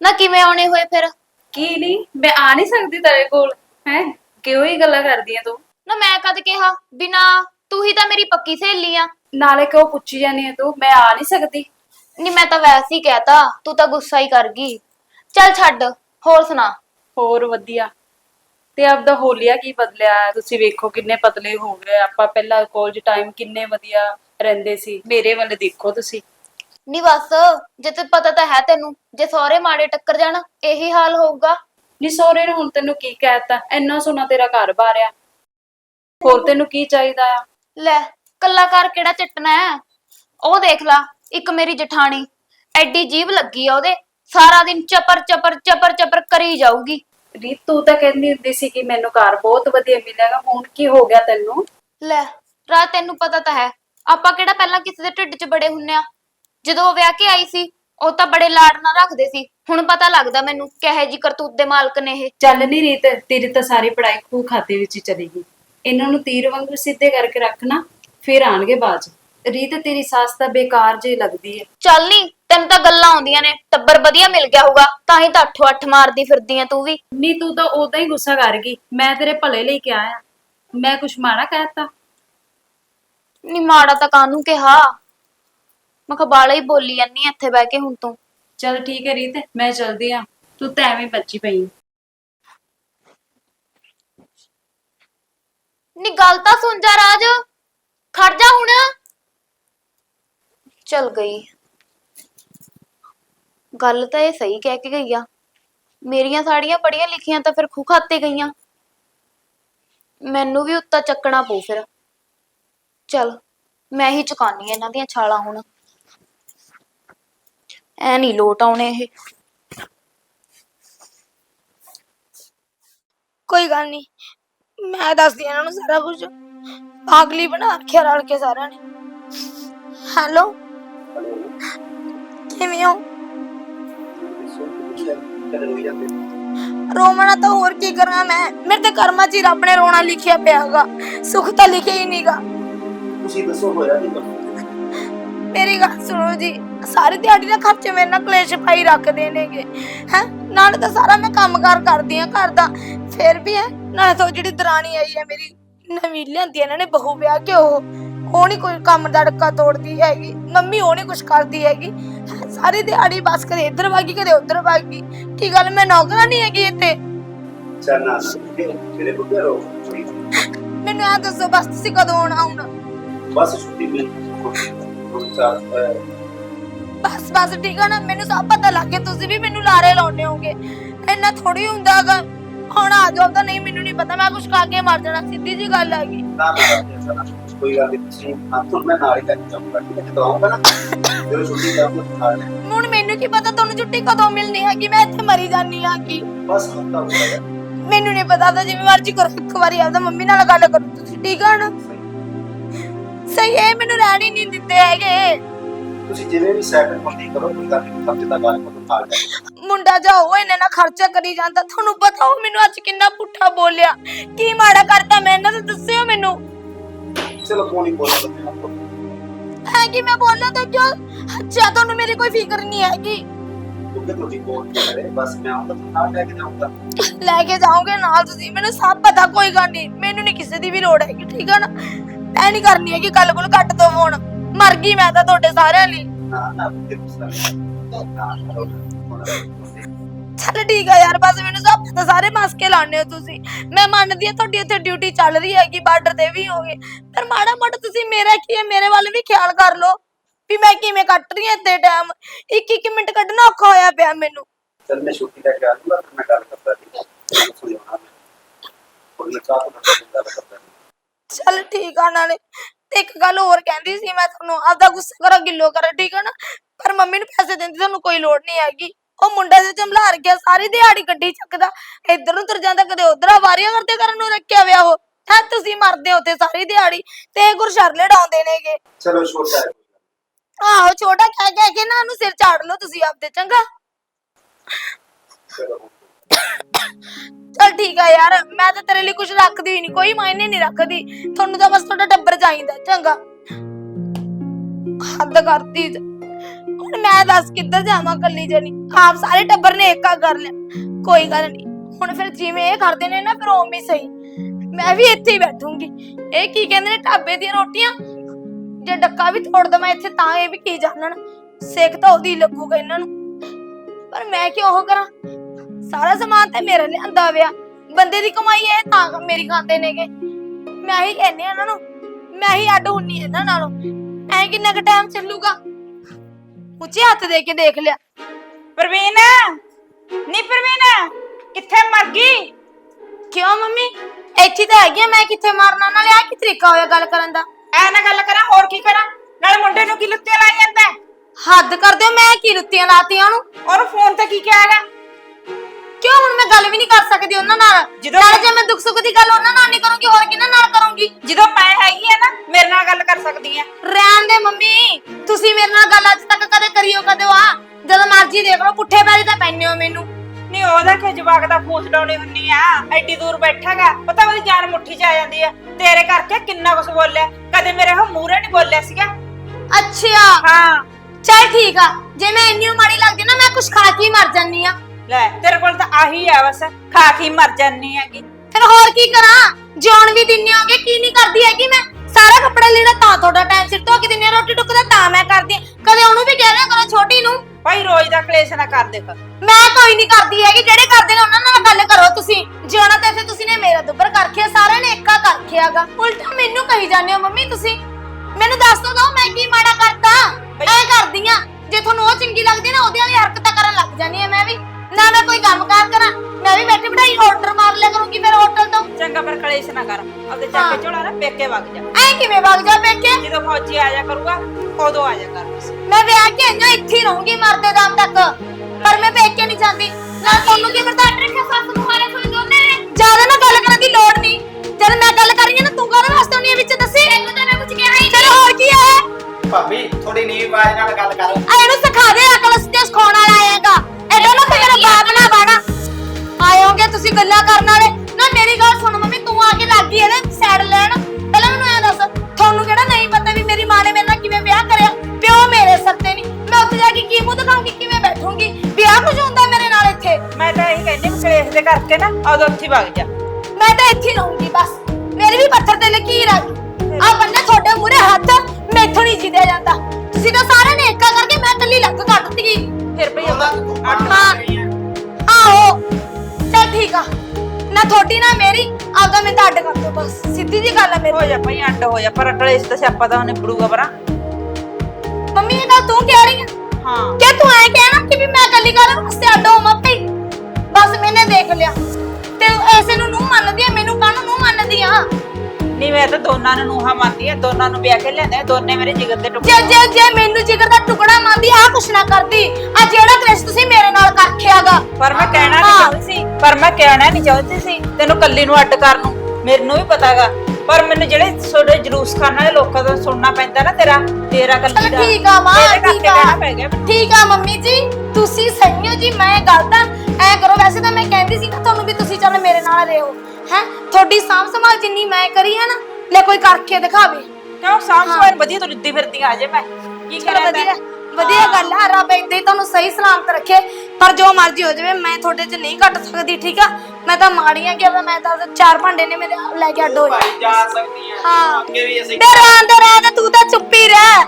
ਨਾ ਕਿਵੇਂ ਆਉਣੇ ਹੋਏ ਫਿਰ? ਕੀ ਨਹੀਂ ਮੈਂ ਆ ਨਹੀਂ ਸਕਦੀ ਤੇਰੇ ਕੋਲ ਹੈ? ਕਿਉਂ ਹੀ ਗੱਲਾਂ ਕਰਦੀ ਆ ਤੂੰ? ਨਾ ਮੈਂ ਕਦ ਕਿਹਾ? ਬਿਨਾ ਤੂੰ ਹੀ ਤਾਂ ਮੇਰੀ ਪੱਕੀ ਸਹੇਲੀ ਆ। ਨਾਲੇ ਕਿਉਂ ਪੁੱਛੀ ਜਾਨੀ ਆ ਤੂੰ? ਮੈਂ ਆ ਨਹੀਂ ਸਕਦੀ। ਨਹੀਂ ਮੈਂ ਤਾਂ ਵੈਸੇ ਹੀ ਕਹਿਤਾ ਤੂੰ ਤਾਂ ਗੁੱਸਾ ਹੀ ਕਰ ਗਈ। ਚੱਲ ਛੱਡ ਹੋਰ ਸੁਣਾ। ਹੋਰ ਵਧੀਆ। ਤੇ ਆਪਦਾ ਹੋਲੀਆ ਕੀ ਬਦਲਿਆ? ਤੁਸੀਂ ਵੇਖੋ ਕਿੰਨੇ ਪਤਲੇ ਹੋ ਗਏ। ਆਪਾਂ ਪਹਿਲਾਂ ਕਾਲਜ ਟਾਈਮ ਕਿੰਨੇ ਵਧੀਆ ਰਹਿੰਦੇ ਸੀ। ਮੇਰੇ ਵੱਲ ਦੇਖੋ ਤੁਸੀਂ। ਨਹੀਂ ਬਸ ਜੇ ਤੇ ਪਤਾ ਤਾਂ ਹੈ ਤੈਨੂੰ ਜੇ ਸਹੁਰੇ ਮਾੜੇ ਟੱਕਰ ਜਾਣ ਇਹੀ ਹਾਲ ਹੋਊਗਾ। ਨੀ ਸੋਹਰੇ ਨੇ ਹੁਣ ਤੈਨੂੰ ਕੀ ਕਹਿਤਾ ਇੰਨਾ ਸੋਨਾ ਤੇਰਾ ਘਰ ਬਾਰਿਆ। ਹੋਰ ਤੈਨੂੰ ਕੀ ਚਾਹੀਦਾ ਆ? ਲੈ ਕੱਲਾ ਕਿਹੜਾ ਚੱਟਣਾ ਹੈ? ਉਹ ਦੇਖ ਲਾ ਇੱਕ ਮੇਰੀ ਜਠਾਣੀ ਐਡੀ ਜੀਭ ਲੱਗੀ ਆ ਉਹਦੇ ਸਾਰਾ ਦਿਨ ਚਪਰ ਚਪਰ ਚਪਰ ਚਪਰ ਕਰੀ ਜਾਊਗੀ। ਰੀਤ ਤੂੰ ਤਾਂ ਕਹਿੰਦੀ ਹੁੰਦੀ ਸੀ ਕਿ ਮੈਨੂੰ ਘਰ ਬਹੁਤ ਵਧੀਆ ਮਿਲੇਗਾ ਹੁਣ ਕੀ ਹੋ ਗਿਆ ਤੈਨੂੰ? ਲੈ ਰਾਜ ਤੈਨੂੰ ਪਤਾ ਤਾਂ ਹੈ ਆਪਾਂ ਕਿਹੜਾ ਪਹਿਲਾਂ ਕਿਸੇ ਦੇ ਢਿੱਡ 'ਚ ਬੜੇ ਹੁੰਨੇ ਆ? ਜਦੋਂ ਉਹ ਵਿਆਹ ਕੇ ਆਈ ਸੀ ਉਹ ਤਾਂ ਬੜੇ ਲਾਡ ਨਾਲ ਰੱਖਦੇ ਸੀ। ਹੁਣ ਪਤਾ ਲੱਗਦਾ ਮੈਨੂੰ ਕਿਹੇ ਜੀ ਕਰਤੂਤ ਦੇ ਮਾਲਕ ਨੇ ਇਹ। ਚੱਲ ਨਹੀਂ ਰੀਤ ਤੇਰੀ ਤਾਂ ਸਾਰੀ ਪੜਾਈ ਖੂ ਖਾਤੇ ਵਿੱਚ ਹੀ ਚਲੇਗੀ ਇਹਨਾਂ ਨੂੰ ਤੀਰ ਵਾਂਗੂ ਸਿੱਧੇ ਕਰਕੇ ਰੱਖਣਾ ਫਿਰ ਆਣਗੇ ਬਾਜ ਰੀਤ ਤੇਰੀ ਸੱਸ ਤਾਂ ਬੇਕਾਰ ਜਿਹੀ ਲੱਗਦੀ ਹੈ ਚੱਲ ਨੀ ਤੈਨੂੰ ਤਾਂ ਗੱਲਾਂ ਆਉਂਦੀਆਂ ਨੇ। ਟੱਬਰ ਵਧੀਆ ਮਿਲ ਗਿਆ ਹੋਊਗਾ ਤਾਂ ਹੀ ਤਾਂ ਅੱਠੋ ਅੱਠ ਮਾਰਦੀ ਫਿਰਦੀ ਆ ਤੂੰ ਵੀ। ਨਹੀਂ ਤੂੰ ਤਾਂ ਉਦਾਂ ਹੀ ਗੁੱਸਾ ਕਰ ਗਈ। ਮੈਂ ਤੇਰੇ ਭਲੇ ਲਈ ਕਿਹਾ ਆ। ਮੈਂ ਕੁਛ ਮਾੜਾ ਕਹਿਤਾ ਨੀ ਮਾੜਾ ਤਾਂ ਕਾਹਨੂੰ ਕਿਹਾ? ਮੈਂ ਕਿਹਾ ਬਾਲਾ ਹੀ ਬੋਲੀ ਜਾਂਦੀ ਆ ਇੱਥੇ ਬਹਿ ਕੇ ਹੁਣ ਤੂੰ। ਚੱਲ ਠੀਕ ਹੈ ਰੀਤ ਮੈਂ ਚਲਦੀ ਆ। ਤੂੰ ਤਾਂ ਐਵੇਂ ਬੱਚੀ ਪਈ। ਆਂ। ਨੀ ਗੱਲ ਤਾਂ ਸੁਣ ਜਾ ਰਾਜ ਖੜ ਜਾ ਹੁਣ। ਚਲ ਗਈ। ਗੱਲ ਤਾਂ ਇਹ ਸਹੀ ਕਹਿ ਕੇ ਗਈ ਆ। ਮੇਰੀਆਂ ਸਾੜੀਆਂ ਪੜੀਆਂ ਲਿਖੀਆਂ ਤਾਂ ਫਿਰ ਖੂ ਖਾਤੇ ਗਈਆਂ। ਮੈਨੂੰ ਵੀ ਉੱਤਾ ਚੱਕਣਾ ਪਊ ਫਿਰ। ਚਲ, ਮੈਂ ਹੀ ਚੁਕਾਨੀ ਇਹਨਾਂ ਦੀਆਂ ਛਾਲਾਂ ਹੁਣ। ਐ ਨਹੀਂ ਲੋਟ ਆਉਣੇ ਇਹ। ਕੋਈ ਗੱਲ ਨਹੀਂ ਮੈਂ ਦੱਸਦੀ ਇਹਨਾਂ ਨੂੰ ਸਾਰਾ ਕੁਝ। ਪਾਗਲੀ ਬਣਾ ਰੱਖਿਆ ਰਲ ਕੇ ਸਾਰਿਆਂ ਨੇ। ਹੈਲੋ? ਕਿਵੇਂ ਹੋ? ਰੋਮਣਾ ਤਾਂ ਹੋਰ ਕੀ ਕਰਾਂ ਮੈਂ? ਮੇਰੇ ਤੇ ਕਰਮਾਂ 'ਚ ਹੀ ਰੱਬ ਨੇ ਰੋਣਾ ਲਿਖਿਆ ਪਿਆ ਪਿਆਗਾ ਸੁੱਖ ਤਾਂ ਲਿਖਿਆ ਹੀ ਨਹੀਂਗਾ ਤੁਸੀਂ ਦੱਸੋ ਹੋਇਆ ਕੀ ਮੇਰੀ ਗੱਲ ਸੁਣੋ ਜੀ ਸਾਰੀ ਦਿਹਾੜੀ ਦਾ ਖਰਚੇ ਮੇਰੇ ਨਾਲ ਕਲੇਸ਼ ਪਾਈ ਰੱਖਦੇ ਨੇਗੇ। ਹੈ? ਨਾਲ ਤਾਂ ਸਾਰਾ ਮੈਂ ਕੰਮਕਾਰ ਕਰਦੀ ਆ ਘਰ ਦਾ। ਫਿਰ ਵੀ ਹੈ? ਨਾਲੇ ਤਾਂ ਜਿਹੜੀ ਦਰਾਣੀ ਆਈ ਹੈ ਮੇਰੀ ਨਵੀਂ ਲਿਆਂਦੀ ਇਹਨਾਂ ਨੇ ਬਹੂ ਵਿਆਹ ਕੇ ਉਹ। ਉਹ ਨਹੀਂ ਕੋਈ ਕੰਮ ਦਾ ਡੱਕਾ ਤੋੜਦੀ ਹੈਗੀ ਮੰਮੀ ਉਹ ਨਹੀਂ ਕੁਝ ਕਰਦੀ ਹੈਗੀ। ਸਾਰੀ ਦਿਹਾੜੀ ਬਸ ਕਦੇ ਇੱਧਰ ਭਾਗੀ ਕਦੇ ਉੱਧਰ ਭਾਗੀ ਕੀ ਗੱਲ ਮੈਂ ਨੌਕਰਾਂ ਨਹੀਂ ਹੈਗੀ ਇੱਥੇ? ਚਰਨਾ ਕਿਹੜੇ ਬੁੱਢੇ ਰੋ। ਮੈਨੂੰ ਐ ਦੱਸੋ ਬਸ ਤੁਸੀਂ ਕਦੋਂ ਆਉਣਾ ਹੁਣ ਬਸ ਛੁੱਟੀ ਮਿਲ ਬਸ ਬਸ ਠੀਕ ਆ ਨਾ। ਮੈਨੂੰ ਸਭ ਪਤਾ ਲੱਗ ਗਿਆ। ਤੁਸੀਂ ਵੀ ਮੈਨੂੰ ਲਾਰੇ ਲਾਉਣੇ ਹੋਗੇ। ਇੰਨਾ ਥੋੜੀ ਹੁੰਦਾਗਾ। ਹੁਣ ਆ ਜਾਓ ਤਾਂ ਨਹੀਂ ਮੈਨੂੰ ਨਹੀਂ ਪਤਾ। ਮੈਂ ਕੁਝ ਖਾ ਕੇ ਮਰ ਜਾਣਾ। ਸਿੱਧੀ ਜੀ ਗੱਲ ਆ ਗਈ ਨਾ ਨਾ ਕੋਈ ਗੱਲ ਨਹੀਂ। ਤੁਸੀਂ ਹਾਂ ਤੁਹਾਨੂੰ ਮੈਂ ਨਾਲ ਹੀ ਲੈ ਕੇ ਜਾਊਂਗਾ। ਠੀਕ ਹੈ ਜਦੋਂ ਆਉਂਗਾ ਨਾ ਜਦੋਂ ਛੁੱਟੀ ਜਾਊਂਗਾ ਤਾਂ ਨਾਲ ਲੈ ਕੇ ਹੁਣ ਮੈਨੂੰ ਕੀ ਪਤਾ ਤੁਹਾਨੂੰ ਛੁੱਟੀ ਕਦੋਂ ਮਿਲਣੀ ਹੈਗੀ? ਮੈਂ ਇੱਥੇ ਮਰੀ ਜਾਨੀ ਆ ਕਿ। ਬਸ ਹਫਤਾ ਹੋ ਗਿਆ। ਮੈਨੂੰ ਨਹੀਂ ਪਤਾ ਤਾਂ ਜਿਵੇਂ ਮਰਜ਼ੀ ਕਰੋ। ਇੱਕ ਵਾਰੀ ਆਪਦਾ ਮੰਮੀ ਨਾਲ ਗੱਲ ਕਰੋ। ਤੁਸੀਂ ਠੀਕ ਆ ਨਾ? ਸਹੀ ਹੈ ਮੈਨੂੰ ਰਹਿਣ ਹੀ ਨਹੀਂ ਦਿੰਦੇ ਹੈਗੇ। ਤੁਸੀਂ ਜਿਵੇਂ ਵੀ ਸੈਟਲ ਹੁੰਦੀ ਕਰੋ ਕੋਈ ਗੱਲ ਨਹੀਂ ਹਫ਼ਤੇ ਤੱਕ ਆ ਕੇ ਤੁਹਾਨੂੰ ਨਾਲ ਮੁੰਡਾ ਜਾ ਉਹ ਇਹਨੇ ਨਾਲ ਖਰਚਾ ਕਰੀ ਜਾਂਦਾ। ਤੁਹਾਨੂੰ ਪਤਾ ਉਹ ਮੈਨੂੰ ਅੱਜ ਕਿੰਨਾ ਪੁੱਠਾ ਬੋਲਿਆ। ਕੀ ਮਾੜਾ ਕਰਤਾ ਮੈਂ ਇਹਨਾਂ ਨੂੰ ਦੱਸਿਓ ਮੈਨੂੰ। ਚਲੋ ਕੋਈ ਨਹੀਂ ਬੋਲਦਾ ਮੈਂ ਆਪਕੋ ਹੈ ਕਿ ਮੈਂ ਬੋਲਾਂ ਤਾਂ ਕਿਉਂ? ਅੱਛਾ ਤੁਹਾਨੂੰ ਮੇਰੀ ਕੋਈ ਫਿਕਰ ਨਹੀਂ ਹੈਗੀ। ਕਿਉਂਕਿ ਤੁਹਾਡੀ ਬੋਲ ਕੇ ਕਰੇ? ਬਸ ਮੈਂ ਆਉਂਗਾ ਤੁਹਾਨੂੰ ਨਾਲ ਲੈ ਕੇ ਜਾਊਂਗਾ ਲੈ ਕੇ ਜਾਓਗੇ ਨਾਲ ਤੁਸੀਂ ਮੈਨੂੰ ਸਭ ਪਤਾ ਕੋਈ ਗੱਲ ਨਹੀਂ। ਮੈਨੂੰ ਨਹੀਂ ਕਿਸੇ ਦੀ ਵੀ ਲੋੜ ਹੈਗੀ ਠੀਕ ਆ ਨਾ? ਮੈਂ ਨਹੀਂ ਕਰਨੀ ਹੈਗੀ, ਗੱਲ ਕੋਲ ਕੱਟ ਦੋ ਫੋਨ ਮਰ ਗਈ ਮੈਂ ਤਾਂ ਤੁਹਾਡੇ ਸਾਰਿਆਂ ਲਈ। ਚੱਲ ਠੀਕ ਆ ਯਾਰ, ਬਸ ਮੈਨੂੰ ਸਭ ਪਤਾ ਸਾਰੇ ਮਸਕੇ ਲਾਣੇ ਹੋ ਤੁਸੀਂ। ਮੈਂ ਮੰਨਦੀ ਆ ਤੁਹਾਡੀ ਇੱਥੇ ਡਿਊਟੀ ਚੱਲ ਰਹੀ ਹੈਗੀ, ਬਾਰਡਰ ਤੇ ਵੀ ਹੋਗੇ ਪਰ ਮਾੜਾ ਮੋਟਾ ਤੁਸੀਂ ਮੇਰਾ ਕੀ ਹੈ, ਮੇਰੇ ਵੱਲ ਵੀ ਖਿਆਲ ਕਰ ਲਓ ਵੀ ਮੈਂ ਕਿਵੇਂ ਕੱਟ ਰਹੀ ਹਾਂ ਇੱਥੇ ਟਾਈਮ ਇੱਕ ਇੱਕ ਮਿੰਟ ਕੱਢਣਾ ਔਖਾ ਹੋਇਆ ਪਿਆ ਮੈਨੂੰ। ਚਲ ਮੈਂ ਛੁੱਟੀ ਲੈ ਕੇ ਆ ਜਾਊਂਗਾ ਫਿਰ ਮੈਂ ਗੱਲ ਕਰਦਾ ਠੀਕ ਕੋਈ ਨਾ ਚਾਹ ਤੋਂ ਗੱਲ ਕਰਦਾ ਚੱਲ ਠੀਕ ਆ ਨਾਲੇ। ਤੇ ਇੱਕ ਗੱਲ ਹੋਰ ਕਹਿੰਦੀ ਸੀ ਮੈਂ ਤੁਹਾਨੂੰ ਆਪਦਾ ਗੁੱਸਾ ਕਰੋ ਗਿੱਲੋ ਕਰੋ ਠੀਕ ਆ ਨਾ? ਪਰ ਮੰਮੀ ਨੂੰ ਪੈਸੇ ਦਿੰਦੀ ਤੁਹਾਨੂੰ ਕੋਈ ਲੋੜ ਨਹੀਂ ਹੈਗੀ। ਉਹ ਮੁੰਡਾ ਤੇ ਚਮਲਾਰ ਗਿਆ ਸਾਰੀ ਦਿਹਾੜੀ ਗੱਡੀ ਚੱਕਦਾ ਇੱਧਰ ਨੂੰ ਤੁਰ ਜਾਂਦਾ ਕਦੇ ਉਧਰ ਵਾਰੀਆਂ ਕਰਦੇ ਕਰਨ ਨੂੰ ਰੱਖਿਆ ਵਿਆ ਉਹ। ਹੈ ਤੁਸੀਂ ਮਰਦੇ ਹੋ ਤੇ ਸਾਰੀ ਦਿਹਾੜੀ ਤੇ ਇਹ ਗੁਰਸ਼ਰਲੇ ਡਾਉਂਦੇ ਨੇਗੇ। ਚਲੋ ਛੋਟਾ। ਹੈ ਆਹੋ ਛੋਟਾ ਕਹਿ ਕਹਿ ਕੇ ਨਾ ਉਹਨੂੰ ਸਿਰ ਝਾੜ ਲਓ ਤੁਸੀਂ ਆਪਦੇ ਚੰਗਾ? ਚਲੋ। ਚਲ ਠੀਕ ਆ ਯਾਰ, ਮੈਂ ਤਾਂ ਤੇਰੇ ਲਈ ਕੁਝ ਰੱਖਦੀ ਹੀ ਨਹੀਂ ਕੋਈ ਮਾਇਨੇ ਨਹੀਂ ਰੱਖਦੀ। ਤੁਹਾਨੂੰ ਤਾਂ ਬਸ ਤੁਹਾਡਾ ਟੱਬਰ ਚਾਹੀਦਾ, ਚੰਗਾ। ਹੱਦ ਕਰਤੀ ਤੇ। ਹੁਣ ਮੈਂ ਦੱਸ ਕਿੱਧਰ ਜਾਵਾਂ ਕੱਲੀ ਜਣੀ? ਆਪ ਸਾਰੇ ਟੱਬਰ ਨੇ ਏਕਾ ਕਰ ਲਿਆ। ਕੋਈ ਗੱਲ ਨਹੀਂ ਹੁਣ ਫਿਰ ਜਿਵੇਂ ਇਹ ਕਰਦੇ ਨੇ ਨਾ, ਫਿਰ ਉਵੇਂ ਹੀ ਸਹੀ। ਮੈਂ ਵੀ ਇੱਥੇ ਹੀ ਬੈਠੂੰਗੀ। ਇਹ ਕੀ ਕਹਿੰਦੇ ਨੇ, ਢਾਬੇ ਦੀਆਂ ਰੋਟੀਆਂ? ਜੇ ਡੱਕਾ ਵੀ ਤੋੜ ਦਵਾਂ ਇੱਥੇ, ਤਾਂ ਇਹ ਵੀ ਕੀ ਜਾਣਨ? ਸੇਕ ਤਾਂ ਉਹਦੀ ਲੱਗੂਗਾ ਇਹਨਾਂ ਨੂੰ। ਪਰ ਮੈਂ ਕਿਉਂ ਉਹ ਕਰਾਂ? ਸਾਰਾ ਸਮਾਨ ਤੇ ਮੇਰੇ ਲਿਆਂਦਾ ਵਿਆ ਬੰਦੇ ਦੀ ਕਮਾਈ ਇਹ ਤਾਂ ਮੇਰੀ ਖਾਂਦੇ ਨੇਗੇ। ਮੈਂ ਹੀ ਕਹਿੰਨੀ ਆ ਇਹਨਾਂ ਨੂੰ। ਮੈਂ ਹੀ ਅੱਡ ਹੁੰਨੀ ਇਹਨਾਂ ਨਾਲੋਂ। ਐ ਕਿੰਨਾ ਕੁ ਟਾਈਮ ਚੱਲੂਗਾ? ਉੱਚੇ ਹੱਥ ਦੇ ਕੇ ਦੇਖ ਲਿਆ। ਪ੍ਰਵੀਨ ਨੀ ਪ੍ਰਵੀਨ ਕਿੱਥੇ ਮਰ ਗਈ? ਕਿਉਂ ਮੰਮੀ? ਇੱਥੇ ਤਾਂ ਹੈਗੀ ਆ, ਮੈਂ ਕਿੱਥੇ ਮਾਰਨਾ? ਨਾਲੇ ਆ ਕੀ ਤਰੀਕਾ ਹੋਇਆ ਗੱਲ ਕਰਨ ਦਾ? ਐ ਨਾ ਗੱਲ ਕਰਾਂ ਹੋਰ ਕੀ ਕਰਾਂ? ਨਾਲੇ ਮੁੰਡੇ ਨੂੰ ਕੀ ਲੁੱਟਿਆ ਲਾਈ ਜਾਂਦਾ? ਹੈ? ਹੱਦ ਕਰ ਦਿਓ ਮੈਂ ਕੀ ਲੁੱਤੀਆਂ ਲਾਤੀਆਂ ਉਹਨੂੰ? ਉਹਨੂੰ ਫੋਨ ਤੇ ਕੀ ਕਿਹਾ ਹੈਗਾ? ਕਿਉਂ ਹੁਣ ਮੈਂ ਗੱਲ ਵੀ ਨਹੀਂ ਕਰ ਸਕਦੀ ਉਹਨਾਂ ਨਾਲ? ਜਦੋਂ- ਨਾਲੇ ਜੇ ਮੈਂ ਦੁੱਖ ਸੁੱਖ ਦੀ ਗੱਲ ਉਹਨਾਂ ਨਾਲ ਨਹੀਂ ਕਰੂੰਗੀ ਹੋਰ ਕਿਹਨਾਂ ਨਾਲ ਕਰੂੰਗੀ? ਜਦੋਂ ਮੈਂ ਹੈਗੀ ਆ ਨਾ ਮੇਰੇ ਨਾਲ ਗੱਲ ਕਰ ਸਕਦੀ ਆ। ਰਹਿਣ ਦੇ ਮੰਮੀ ਤੁਸੀਂ ਮੇਰੇ ਨਾਲ ਗੱਲ ਅੱਜ ਤੱਕ ਕਦੇ ਕਰੀਓ ਕਦੇ ਆ। ਜਦੋਂ ਮਰਜ਼ੀ ਦੇਖ ਲਓ ਪੁੱਠੇ ਪੈਰੀ ਤਾਂ ਪੈਨੇ ਹੋ ਮੈਨੂੰ। ਨਹੀਂ ਉਹਦਾ ਕਿ ਜਵਾਕ ਦਾ ਫੂਸ ਡਾਉਣੀ ਹੁੰਨੀ ਆ। ਐਡੀ ਦੂਰ ਬੈਠਾਗਾ ਪਤਾ ਉਹਦੀ ਜਾਨ ਮੁੱਠੀ 'ਚ ਆ ਜਾਂਦੀ ਆ। ਤੇਰੇ ਕਰਕੇ ਕਿੰਨਾ ਕੁਝ ਬੋਲਿਆ। ਕਦੇ ਮੇਰੇ ਹੋ ਮੂਹਰੇ ਨਹੀਂ ਬੋਲਿਆ ਸੀਗਾ। ਅੱਛਾ। ਹਾਂ। ਚੱਲ ਠੀਕ ਆ। ਜੇ ਮੈਂ ਇੰਨੀ ਓ ਮਾੜੀ ਲੱਗਦੀ ਨਾ ਮੈਂ ਕੁਛ ਖਾ ਕੇ ਹੀ ਮਰ ਜਾਨੀ ਆ। ਲੈ ਤੇਰੇ ਕੋਲ ਤਾਂ ਆਹੀ ਆ ਬਸ ਖਾ ਕੇ ਹੀ ਮਰ ਜਾਨੀ ਹੈਗੀ। ਫਿਰ ਹੋਰ ਕੀ ਕਰਾਂ? ਜਿਉਣ ਵੀ ਦਿੰਨੇ ਹੋਗੇ ਕੀ ਨਹੀਂ ਕਰਦੀ ਹੈਗੀ ਮੈਂ? ਸਾਰਾ ਕੱਪੜਾ ਲੈਣਾ ਤਾਂ ਤੁਹਾਡਾ ਟਾਈਮ ਸਿਰ ਧੋ ਕੇ ਦਿੰਨੇ ਰੋਟੀ ਟੁੱਕ ਦਾ ਤਾਂ ਮੈਂ ਕਰਦੀ। ਕਦੇ ਉਹਨੂੰ ਵੀ ਕਹਿ ਦਿਆ ਕਰੋ ਛੋਟੀ ਨੂੰ। ਭਾਈ ਰੋਜ਼ ਦਾ ਕਲੇਸ਼ ਨਾ ਕਰ ਦੇਖ। ਮੈਂ ਕੋਈ ਨਹੀਂ ਕਰਦੀ ਹੈਗੀ ਜਿਹੜੇ ਕਰਦੇ ਨੇ ਉਹਨਾਂ ਨਾਲ ਗੱਲ ਕਰੋ ਤੁਸੀਂ। ਜਿਉਣਾ ਤੇ ਇੱਥੇ ਤੁਸੀਂ ਨੇ ਮੇਰਾ ਦੁੱਬਰ ਕਰਖਿਆ ਸਾਰਿਆਂ ਨੇ ਇੱਕਾ ਕਰਖਿਆਗਾ ਉਲਟਾ ਮੈਨੂੰ ਕਹੀ ਜਾਂਦੇ ਹੋ ਮੰਮੀ ਤੁਸੀਂ। ਮੈਨੂੰ ਦੱਸ ਦੋ ਦੋ ਮੈਂ ਕੀ ਮਾੜਾ ਕਰਤਾ। ਐ ਕਰਦੀ ਆ ਜੇ ਤੁਹਾਨੂੰ ਉਹ ਚੰਗੀ ਲੱਗਦੀ ਨਾ ਉਹਦੇ ਵਾਲੀ ਹਰਕਤਾਂ ਕਰਨ ਲੱਗ ਜਾਂਦੀ ਆ ਮੈਂ ਵੀ। ਨਾ ਮੈਂ ਕੋਈ ਕੰਮ ਕਾਰ ਕਰਾਂ ਮੈਂ ਵੀ ਬੈਠੀ ਬਿਠਾਈ ਆਰਡਰ ਮਾਰ ਲਿਆ ਕਰੂੰਗੀ ਫਿਰ ਹੋਟਲ ਤੋਂ। ਚੰਗਾ ਫਿਰ ਕਲੇਸ਼ ਨਾ ਕਰ ਆਪਦੇ ਚੱਕ ਝੋਲਾ ਨਾ ਪੇਕੇ ਵਗ ਜਾ। ਐ ਕਿਵੇਂ ਵਗ ਜਾ ਪੇਕੇ? ਜਦੋਂ ਫੌਜੀ ਆ ਜਾ ਕਰੂਗਾ ਉਦੋਂ ਆ ਜਾ ਕਰ। ਮੈਂ ਵਿਆਹ ਕੇ ਆਈਆਂ ਇੱਥੇ ਹੀ ਰਹੂੰਗੀ ਮਰਦੇ ਦਮ ਤੱਕ ਪਰ ਮੈਂ ਪੇਕੇ ਨਹੀਂ ਜਾਂਦੀ। ਨਾ ਤੁਹਾਨੂੰ ਕੀ ਬਰਦਾਸ਼ਤ ਰੱਖਿਆ ਸੱਸ ਨੂੰ ਮਾਰੇ ਕੋਈ ਦੋਨੇ ਨੇ। ਜ਼ਿਆਦਾ ਨਾ ਗੱਲ ਕਰਨ ਦੀ ਲੋੜ ਨਹੀਂ। ਜਦ ਮੈਂ ਗੱਲ ਕਰ ਰਹੀ ਹਾਂ ਨਾ ਤੂੰ ਕਾਹਦੇ ਵਾਸਤੇ ਹੁੰਨੀ ਹੈ ਵਿੱਚ ਦੱਸੀ? ਤੈਨੂੰ ਤਾਂ ਮੈਂ ਕੁਝ ਕਿਹਾ ਹੀ ਚਲੋ ਹੋਰ ਕੀ ਹੈ? ਭਾਬੀ ਥੋੜੀ ਨੀਵੀਂ ਆਵਾਜ਼ ਨਾਲ ਗੱਲ ਕਰ। ਆ ਇਹਨੂੰ ਸਿਖਾ ਦੇ ਬਾਪ ਨਾ ਬਾਣਾ। ਆਇਓਗੇ ਤੁਸੀਂ ਗੱਲਾਂ ਕਰਨ ਵਾਲੇ? ਨਾ ਮੇਰੀ ਗੱਲ ਸੁਣ ਮੰਮੀ ਤੂੰ ਆ ਕੇ ਲੱਗ ਗਈ ਇਹਦੇ ਸਾਈਡ ਲੈਣ। ਪਹਿਲਾਂ ਮੈਨੂੰ ਐ ਦੱਸ ਤੁਹਾਨੂੰ ਕਿਹੜਾ ਨਹੀਂ ਪਤਾ ਵੀ ਮੇਰੀ ਮਾਂ ਨੇ ਮੇਰੇ ਨਾਲ ਕਿਵੇਂ ਵਿਆਹ ਕਰਿਆ? ਪਿਓ ਮੇਰੇ ਸਿਰ ਤੇ ਨਹੀਂ। ਮੈਂ ਉੱਥੇ ਜਾ ਕੇ ਕੀ ਮੂੰਹ ਦਿਖਾਉਂਗੀ ਕਿਵੇਂ ਬੈਠੂੰਗੀ? ਵਿਆਹ ਕੁਝ ਹੁੰਦਾ ਮੇਰੇ ਨਾਲ ਇੱਥੇ? ਮੈਂ ਤਾਂ ਇਹੀ ਕਹਿੰਦੀ ਵੀ ਕਲੇਸ਼ ਦੇ ਕਰਕੇ ਨਾ ਉਦੋਂ ਉੱਥੇ ਵਗ ਜਾ। ਮੈਂ ਤਾਂ ਇੱਥੇ ਰਹੂੰਗੀ ਬਸ। ਮੇਰੀ ਵੀ ਪੱਥਰ ਤੇ ਲਕੀਰ ਆ ਗਈ। ਆ ਬੰਨੇ ਤੁਹਾਡੇ ਮੂਰੇ ਹੱਥ ਮੈਥੋਂ ਨਹੀਂ ਜਿੱਦਿਆ ਜਾਂਦਾ। ਤੁਸੀਂ ਤਾਂ ਸਾਰਿਆਂ ਨੇ ਏਕਾ ਕਰਕੇ ਮੈਂ ਇਕੱਲੀ ਲੱਗ ਕੱਢਤੀ ਫਿਰ ਭਈ ਆਪਾਂ ਅੱਡ ਹਾਂ। ਠੀਕ ਆ। ਨਾ ਤੁਹਾਡੀ ਨਾ ਮੇਰੀ। ਆਪਦਾ ਮੈਂ ਤਾਂ ਅੱਡ ਕਰ ਦੋ ਬਸ। ਸਿੱਧੀ ਜੀ ਗੱਲ ਆ ਮੇਰੀ। ਹੋ ਜਾ ਭਈ ਅੱਡ ਹੋ ਜਾ। ਪਰ ਕਲੇਸ਼ ਤਾਂ ਸਿਆਪਾ ਤਾਂ ਉਹਨੇ ਬੜੂਗਾ ਪਰਾਂ। ਮੰਮੀ ਇਹ ਗੱਲ ਤੂੰ ਕਹਿ ਰਹੀ ਆ? ਹਾਂ। ਕਿ ਤੂੰ ਐ ਕਹਿਣਾ ਕਿ ਵੀ ਮੈਂ ਇਕੱਲੀ ਗੱਲ ਵਾਸਤੇ ਅੱਡ ਹੋਵਾਂ ਭਈ। ਬਸ ਮੈਨੇ ਦੇਖ ਲਿਆ। ਤੇ ਐਸੇ ਨੂੰ ਨੂੰ ਮੰਨਦੀ ਆ ਮੈਨੂੰ ਕਾਹਨੂੰ ਨੂੰ ਮੰਨਦੀ ਆ? ਨਹੀਂ ਮੈਂ ਤਾਂ ਦੋਨਾਂ ਨੂੰ ਨੂੰਹਾਂ ਮੰਨਦੀ ਆ ਦੋਨਾਂ ਨੂੰ ਵਿਆਹ ਕੇ ਲਿਆਂਦੇ ਆ, ਦੋਨੇ ਮੇਰੇ ਜਿਗਰ ਦੇ ਜੇ ਟੁਕੜੇ ਜੇ ਜੇ ਮੈਨੂੰ ਜਿਗਰ ਦਾ ਟੁਕੜਾ ਮੰਨਦੀ ਆ ਕੁਛ ਨਾ ਕਰਦੀ। ਆ ਜਿਹੜਾ ਕ੍ਰਿਸ਼ ਤੁਸੀਂ ਮੇਰੇ ਨਾਲ ਕਰਖਿਆਗਾ ਪਰ ਮੈਂ ਕਹਿਣਾ ਨਹੀਂ ਹਾਂ। ਚਾਹੁੰਦੀ ਸੀ ਪਰ ਮੈਂ ਕਹਿਣਾ ਨਹੀਂ ਚਾਹੁੰਦੀ ਸੀ ਤੈਨੂੰ ਕੱਲੀ ਨੂੰ ਅੱਡ ਕਰਨ ਨੂੰ ਮੈਨੂੰ ਵੀ ਪਤਾਗਾ। ਪਰ ਮੈਨੂੰ ਜਿਹੜੇ ਤੁਹਾਡੇ ਜਲੂਸ ਖਾਨ ਵਾਲੇ ਲੋਕਾਂ ਤੋਂ ਸੁਣਨਾ ਪੈਂਦਾ ਨਾ ਤੇਰਾ ਤੇਰਾ ਕੱਲੀ ਚਲ ਦਾ ਠੀਕ ਆ ਮਾਂ ਇਹਦੇ ਕਰਕੇ ਠੀਕ ਆ। ਕਹਿਣਾ ਪੈ ਗਿਆ ਮੈਨੂੰ। ਠੀਕ ਆ ਮੰਮੀ ਜੀ ਤੁਸੀਂ ਸਹੀ ਹੋ ਜੀ ਮੈਂ ਗਲਤ ਆ। ਐ ਕਰੋ ਵੈਸੇ ਤਾਂ ਮੈਂ ਕਹਿੰਦੀ ਸੀ ਨਾ ਤੁਹਾਨੂੰ ਵੀ ਤੁਸੀਂ ਚੱਲ ਮੇਰੇ ਨਾਲ ਰਹੋ। ਹੈ? ਤੁਹਾਡੀ ਸਾਂਭ ਸੰਭਾਲ ਜਿੰਨੀ ਮੈਂ ਕਰੀ ਹੈ ਨਾ ਲੈ ਕੋਈ ਕਰਕੇ ਦਿਖਾਵੇ। ਕਿਉਂ ਸਾਂਭ ਸਵਾਰ ਵਧੀਆ ਤੂੰ ਰਿੱਦੀ ਫਿਰਦੀ ਆ ਜੇ ਮੈਂ। ਕੀ ਕਰਾਂ ਵਧੀਆ ਵਧੀਆ ਗੱਲ ਆ ਰੱਬ ਏਦਾਂ ਹੀ ਤੁਹਾਨੂੰ ਸਹੀ ਸਲਾਮਤ ਰੱਖੇ। ਪਰ ਜੋ ਮਰਜ਼ੀ ਹੋ ਜਾਵੇ ਮੈਂ ਤੁਹਾਡੇ 'ਚ ਨਹੀਂ ਕੱਟ ਸਕਦੀ ਠੀਕ ਆ? ਮੈਂ ਤਾਂ ਮਾੜੀ ਆ ਕਿ ਮੈਂ ਤਾਂ ਚਾਰ ਭਾਂਡੇ ਨੇ ਮੇਰੇ ਲੈ ਕੇ ਅੱਡ ਹੋ ਜਾ ਸਕਦੀ ਹੈ ਹਾਂ। ਅੱਗੇ ਵੀ ਅਸੀਂ ਤੇ ਦੇ ਤੂੰ ਤਾਂ ਚੁੱਪ ਹੀ ਰਹਿ।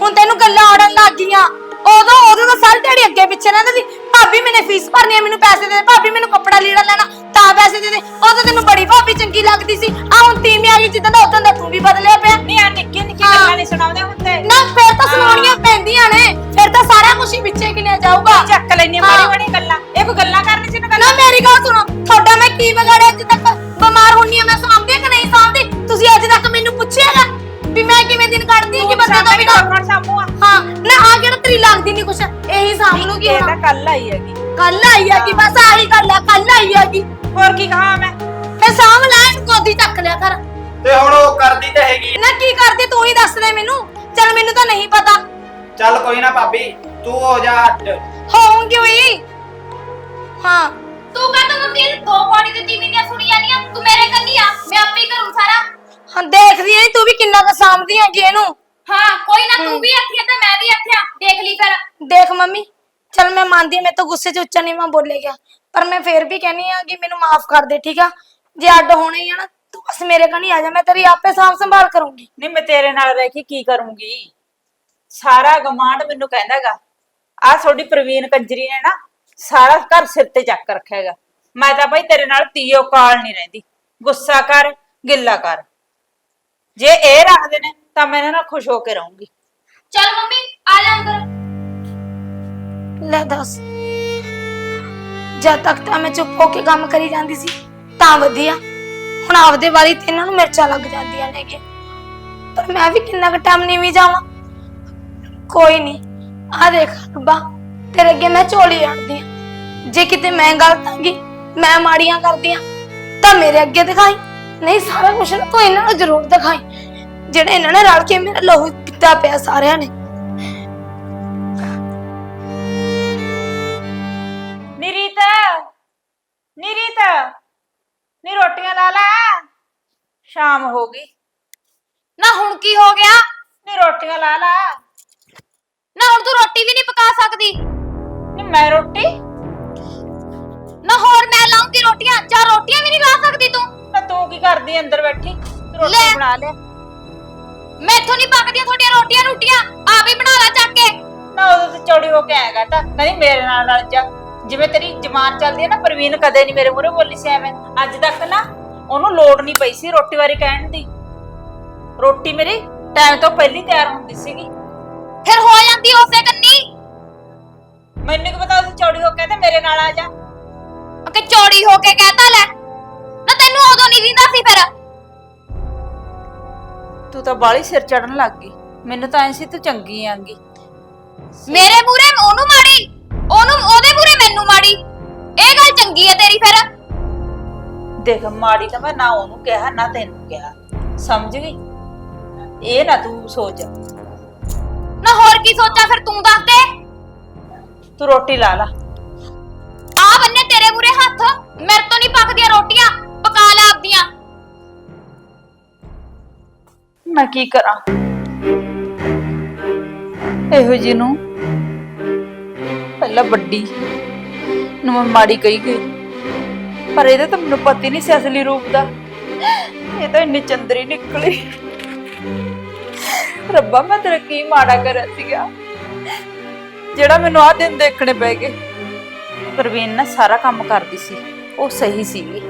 ਹੁਣ ਤੈਨੂੰ ਗੱਲਾਂ ਆੜਨ ਲੱਗ ਗਈਆਂ। ਉਦੋਂ ਉਦੋਂ ਤਾਂ ਸਾਰੀ ਦਿਹਾੜੀ ਅੱਗੇ ਪਿੱਛੇ ਰਹਿੰਦਾ ਸੀ। ਭਾਬੀ ਮੈਨੇ ਫੀਸ ਭਰਨੀ ਆ ਮੈਨੂੰ ਪੈਸੇ ਦੇ ਦੇ। ਭਾਬੀ ਮੈਨੂੰ ਕੱਪੜਾ ਲੀੜਾ ਲੈਣਾ। ਤਾਂ ਪੈਸੇ ਦੇ ਦੇ ਉਦੋਂ ਤੈਨੂੰ ਬੜੀ ਭਾਬੀ ਚੰਗੀ ਲੱਗਦੀ ਸੀ। ਆ ਹੁਣ ਤੀਵੀਂ ਆ ਗਈ ਜਿੱਦਾਂ ਦਾ ਉਦੋਂ ਦਾ ਤੂੰ ਵੀ ਬਦਲਿਆ ਪਿਆ। ਨਹੀਂ ਆ ਨਿੱਕੀ ਨਿੱਕੀ ਹਾਂ। ਗੱਲਾਂ ਨਹੀਂ ਸੁਣਾਉਂਦੇ ਹੁੰਦੇ ਨਾ ਫਿਰ ਤਾਂ ਸੁਣਾਉਣੀਆਂ ਪੈਂਦੀਆਂ ਨੇ। ਫਿਰ ਤਾਂ ਸਾਰਾ ਕੁਝ ਹੀ ਵਿੱਚੇ ਕਿਨੇ ਜਾਊਗਾ। ਚੱਕ ਲੈਣੀ ਹਾਂ। ਮਾੜੀ ਮਾੜੀ ਗੱਲਾਂ। ਇਹ ਕੋਈ ਗੱਲਾਂ ਕਰਨੀ ਸੀ ਨਾ ਨਾ ਗੱਲਾਂ ਮੇਰੀ ਗੱਲ ਸੁਣੋ। ਤੁਹਾਡਾ ਮੈਂ ਕੀ ਵਿਗਾੜਿਆ ਅੱਜ ਤੱਕ? ਬਿਮਾਰ ਹੁੰਨੀ ਆ ਮੈਂ ਸਾਂਭਦੀ ਆ ਕਿ ਨਹੀਂ ਸਾਂਭਦੀ? ਤੁਸੀਂ ਅੱਜ ਤੱਕ ਮੈਨੂੰ ਪੁੱਛਿਆਗਾ ਵੀ ਮੈਂ ਕਿਵੇਂ ਦਿਨ ਕੱਢਦੀ ਆ ਕਿ ਬੰਦੇ ਤੋਂ ਬਿਨਾਂ ਕੌਣ ਹਾਂ। ਨਾ ਆ ਕਿਹੜਾ ਤੇਰੀ ਲੱਗਦੀ ਨਹੀਂ ਕੁਛ? ਇਹੀ ਸਾਂਭ ਲੂਗੀ ਇਹ ਤਾਂ ਕੱਲ ਆਈ ਹੈਗੀ। ਕੱਲ ਆਈ ਆ ਕਿ ਬਸ ਆਹੀ ਗੱਲ ਆ ਕੱਲ ਆਈ ਆ ਕਿ ਹੋਰ ਕੀ ਕਹਾਂ ਮੈਂ? ਫੇ ਸਾਂਭ ਲੈ ਇਹਨੂੰ ਗੋਦੀ ਚੱਕ ਲਿਆ ਕਰ। ਤੇ ਹੁਣ ਉਹ ਕਰਦੀ ਤਾਂ ਹੈਗੀ ਨਾ ਕੀ ਕਰਦੀ ਤੂੰ ਹੀ ਦੱਸ ਦੇ ਮੈਨੂੰ। ਚਲ ਮੈਨੂੰ ਤਾਂ ਨਹੀਂ ਪਤਾ। ਚੱਲ ਕੋਈ ਨਾ ਭਾਬੀ ਤੂੰ ਹੋ ਜਾ ਅੱਡ ਹੋਊਂਗੀ ਹੋਈ ਹਾਂ। ਤੂੰ ਕਹਿੰਦਾ ਮੰਮੀ ਇਹ ਦੋ ਪੌੜੀ ਦੀ ਤੀਵੀਂ ਦੀਆਂ ਸੁਣੀ ਜਾਂਦੀਆਂ ਤੂੰ ਮੇਰੇ ਕੰਨੀ ਆ ਮੈਂ ਆਪੇ ਹੀ ਕਰੂੰ ਸਾਰਾ। ਹਾਂ ਦੇਖਦੀ ਐ ਤੂੰ ਵੀ ਕਿੰਨਾ ਕੁ ਸਾਂਭਦੀ ਹੈਗੀ ਇਹਨੂੰ। ਹਾਂ ਕੋਈ ਨਾ ਤੂੰ ਵੀ ਇੱਥੇ ਆ ਤੇ ਮੈਂ ਵੀ ਇੱਥੇ ਆ। ਦੇਖ ਲਈ ਫਿਰ। ਦੇਖ ਮੰਮੀ ਚਲ ਮੈਂ ਮੰਨਦੀ ਹਾਂ, ਮੇਰੇ ਤੋਂ ਗੁੱਸੇ 'ਚ ਉੱਚਾ ਨੀਵਾਂ ਬੋਲੇ ਗਿਆ। ਪਰ ਮੈਂ ਫੇਰ ਵੀ ਕਹਿੰਨੀ ਆ ਕਿ ਮੈਨੂੰ ਮਾਫ ਕਰ ਦੇ ਠੀਕ ਆ? ਜੇ ਅੱਡ ਹੋਣਾ ਹੀ ਆ ਨਾ ਤੂੰ ਬਸ ਮੇਰੇ ਕਨੀ ਆ ਜਾ ਮੈਂ ਤੇਰੀ ਆਪੇ ਸਾਂਭ ਸੰਭਾਲ ਕਰੂੰਗੀ। ਨਹੀਂ ਮੈਂ ਤੇਰੇ ਨਾਲ ਰਹਿ ਕੇ ਕੀ ਕਰੂੰਗੀ? ਸਾਰਾ ਗਮਾਂਡ ਮੈਨੂੰ ਕਹਿੰਦਾਗਾ ਆ ਤੁਹਾਡੀ ਪ੍ਰਵੀਨ ਕੰਜਰੀ ਨੇ ਨਾ ਸਾਰਾ ਘਰ ਸਿਰ ਤੇ ਚੱਕ ਰੱਖਿਆ ਹੈਗਾ। ਮੈਂ ਤਾਂ ਭਾਈ ਤੇਰੇ ਨਾਲ ਤੀਓ ਕਾਲ ਨਹੀਂ ਰਹਿੰਦੀ ਗੁੱਸਾ ਕਰ ਗਿੱਲਾ ਕਰ। ਜੇ ਇਹ ਰੱਖਦੇ ਨੇ ਤਾਂ ਮੈਂ ਇਹਨਾਂ ਨਾਲ ਖੁਸ਼ ਹੋ ਕੇ ਰਹੂੰਗੀ। ਚੱਲ ਮੰਮੀ ਆ ਜਾ ਅੰਦਰ। ਲੈ ਦੱਸ। ਜਦ ਤੱਕ ਤਾਂ ਮੈਂ ਚੁੱਪ ਹੋ ਕੇ ਕੰਮ ਕਰੀ ਜਾਂਦੀ ਸੀ, ਤਾਂ ਵਧੀਆ। ਹੁਣ ਆਪਦੇ ਵਾਲੀ ਤੇ ਇਹਨਾਂ ਨੂੰ ਮਿਰਚਾਂ ਲੱਗ ਜਾਂਦੀਆਂ ਨੇਗੇ ਪਰ ਮੈਂ ਵੀ ਕਿੰਨਾ ਕੁ ਟਾਈਮ ਨਹੀਂ ਵੀ ਜਾਵਾਂ। ਕੋਈ ਨਹੀਂ ਆ ਦੇਖ ਰੱਬਾ, ਤੇਰੇ ਅੱਗੇ ਮੈਂ ਝੋਲੀ ਅੜਦੀ ਆ। ਜੇ ਕਿਤੇ ਮੈਂ ਗਲਤ ਆਂਗੀ ਮੈਂ ਮਾੜੀਆਂ ਕਰਦੀ ਆ ਤਾਂ ਮੇਰੇ ਅੱਗੇ ਦਿਖਾਈ। ਨਹੀਂ, ਸਾਰਾ ਕੁਝ ਨਾ ਤੂੰ ਇਹਨਾਂ ਨੂੰ ਜ਼ਰੂਰ ਦਿਖਾਈ। ਜਿਹੜੇ ਇਹਨਾਂ ਨੇ ਰਲ ਕੇ ਮੇਰਾ ਲਹੂ ਪੀਤਾ ਪਿਆ ਸਾਰਿਆਂ ਨੇ। ਨਿਰੀਤ ਨੀ ਰੋਟੀਆਂ ਲਾ ਲੈ। ਸ਼ਾਮ ਹੋ ਗਈ। ਨਾ ਹੁਣ ਕੀ ਹੋ ਗਿਆ? ਨੀ ਰੋਟੀਆਂ ਲਾ ਲੈ। ਨਾ ਹੁਣ ਤੂੰ ਰੋਟੀ ਵੀ ਨਹੀਂ ਪਕਾ ਸਕਦੀ। ਨੀ ਮੈਂ ਰੋਟੀ? ਨਾ ਹੋਰ ਮੈਂ ਲਾਉਂਗੀ ਰੋਟੀਆਂ ਚਾਰ ਰੋਟੀਆਂ ਵੀ ਨਹੀਂ ਲਾ ਸਕਦੀ ਤੂੰ? ਨਾ ਤੂੰ ਕੀ ਕਰਦੀ ਅੰਦਰ ਬੈਠੀ? ਤੂੰ ਰੋਟੀ ਲੈ। ਬਣਾ ਲੈ। ਮੈਥੋਂ ਨਹੀਂ ਪੱਕਦੀਆਂ ਤੁਹਾਡੀਆਂ ਰੋਟੀਆਂ ਰੋਟੀਆਂ ਆਪ ਹੀ ਬਣਾ ਲੈ ਚੱਕ ਕੇ। ਨਾ ਉਦੋਂ ਤੇ ਚੌੜੀ ਹੋ ਕੇ ਆਏਗਾ ਤਾਂ ਕਹਿੰਦੀ ਮੇਰੇ ਨਾਲ ਨਾਲ ਜਾ। ਜਿਵੇਂ ਤੇਰੀ ਜ਼ਮਾਨ ਚੱਲਦੀ ਹੈ ਨਾ ਪ੍ਰਵੀਨ ਕਦੇ ਨਹੀਂ ਮੇਰੇ ਮੂਹਰੇ ਬੋਲੀ ਸੀ ਐਵੇਂ। ਅੱਜ ਤੱਕ ਨਾ ਉਹਨੂੰ ਲੋੜ ਨਹੀਂ ਪਈ ਸੀ ਰੋਟੀ ਵਾਰੀ ਕਹਿਣ ਦੀ। ਰੋਟੀ ਮੇਰੀ ਟਾਈਮ ਤੋਂ ਪਹਿਲੀ ਤਿਆਰ ਹੁੰਦੀ ਸੀਗੀ। ਫਿਰ ਹੋ ਜਾਂਦੀ ਉਸੇ ਕੰਨੀ? ਮੈਨੂੰ ਕੀ ਪਤਾ ਉਹ ਚੌੜੀ ਹੋ ਕੇ ਤੇ ਮੇਰੇ ਨਾਲ ਆ ਜਾ। ਕਿ ਚੌੜੀ ਹੋ ਕੇ ਕਹਤਾ ਲੈ? ਨਾ ਤੈਨੂੰ ਉਦੋਂ ਨਹੀਂ ਦਿੰਦਾ ਸੀ ਫਿਰ। ਤੂੰ ਤਾਂ ਬਾਲੀ ਸਿਰ ਚੜਨ ਲੱਗ ਗਈ। ਮੈਨੂੰ ਤਾਂ ਐ ਸੀ ਤੂੰ ਚੰਗੀ ਆਂਗੀ। ਮੇਰੇ ਮੂਰੇ ਉਹਨੂੰ ਮਾੜੀ ਉਹਨੂੰ ਉਹਦੇ ਮੂਰੇ ਮੈਨੂੰ ਮਾੜੀ। ਇਹ ਗੱਲ ਚੰਗੀ ਹੈ ਤੇਰੀ ਫਿਰ। ਦੇਖ ਮਾੜੀ ਤਾਂ ਮੈਂ ਨਾ ਉਹਨੂੰ ਕਿਹਾ ਨਾ ਤੈਨੂੰ ਕਿਹਾ। ਸਮਝ ਗਈ? ਇਹ ਨਾ ਤੂੰ ਸੋਚ। ਨਾ ਹੋਰ ਕੀ ਸੋਚਾਂ ਫਿਰ ਤੂੰ ਦੱਸ ਦੇ। ਤੂੰ ਰੋਟੀ ਲਾ ਲਾ। ਆ ਬੰਨੇ ਤੇਰੇ ਮੂਰੇ ਹੱਥ। ਮੇਰੇ ਤੋਂ ਨਹੀਂ ਪੱਕਦੀਆਂ ਰੋਟੀਆਂ ਪਕਾ ਲੈ ਆਪਦੀਆਂ। ਮੈਂ ਕੀ ਕਰਾਂ? ਇਹੋ ਜੀ ਨੂੰ। ਪਹਿਲਾਂ ਵੱਡੀ। ਨੂੰ ਮੈਂ ਮਾੜੀ ਕਹੀ ਗਈ। ਪਰ ਇਹਦਾ ਤਾਂ ਮੈਨੂੰ ਪਤਾ ਹੀ ਨਹੀਂ ਸੀ ਅਸਲੀ ਰੂਪ ਦਾ। ਇਹ ਤਾਂ ਇੰਨੀ ਚੰਦਰੀ ਨਿਕਲੀ। ਰੱਬਾ, ਮੈਂ ਤੇਰਾ ਕੀ ਮਾੜਾ ਕਰਿਆ ਸੀਗਾ? ਜਿਹੜਾ ਮੈਨੂੰ ਆਹ ਦਿਨ ਦੇਖਣੇ ਪੈ ਗਏ। ਪ੍ਰਵੀਨ ਨਾ ਸਾਰਾ ਕੰਮ ਕਰਦੀ ਸੀ। ਉਹ ਸਹੀ ਸੀਗੀ।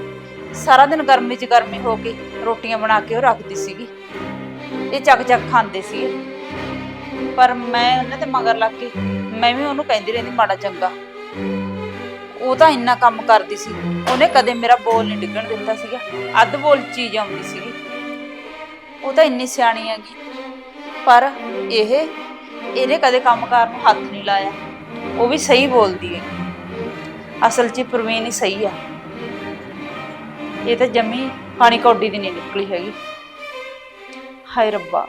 ਸਾਰਾ ਦਿਨ ਗਰਮੀ 'ਚ ਗਰਮੀ ਹੋ ਕੇ ਰੋਟੀਆਂ ਬਣਾ ਕੇ ਉਹ ਰੱਖਦੀ ਸੀਗੀ। ਇਹ ਚੱਕ ਚੱਕ ਖਾਂਦੇ ਸੀ ਪਰ ਮੈਂ ਉਹਨਾਂ ਤੇ ਮਗਰ ਲੱਗ ਕੇ, ਮੈਂ ਵੀ ਉਹਨੂੰ ਕਹਿੰਦੀ ਰਹਿੰਦੀ ਮਾੜਾ ਚੰਗਾ। ਉਹ ਤਾਂ ਇੰਨਾ ਕੰਮ ਕਰਦੀ ਸੀ। ਉਹਨੇ ਕਦੇ ਮੇਰਾ ਬੋਲ ਨਹੀਂ ਡਿੱਗਣ ਦਿੱਤਾ ਸੀਗਾ। ਅੱਧ ਬੋਲ ਚੀਜ਼ ਆਉਂਦੀ ਸੀਗੀ। ਉਹ ਤਾਂ ਇੰਨੀ ਸਿਆਣੀ ਹੈਗੀ। ਪਰ ਇਹ, ਇਹਨੇ ਕਦੇ ਕੰਮਕਾਰ ਨੂੰ ਹੱਥ ਨਹੀਂ ਲਾਇਆ। ਉਹ ਵੀ ਸਹੀ ਬੋਲਦੀ ਹੈ। ਅਸਲ 'ਚ ਪ੍ਰਵੀਨ ਹੀ ਸਹੀ ਆ। ਇਹ ਤਾਂ ਜੰਮੀ ਪਾਣੀ ਕੌਡੀ ਦੀ ਨਹੀਂ ਨਿਕਲੀ ਹੈਗੀ। ਹਾਏ ਰੱਬਾ।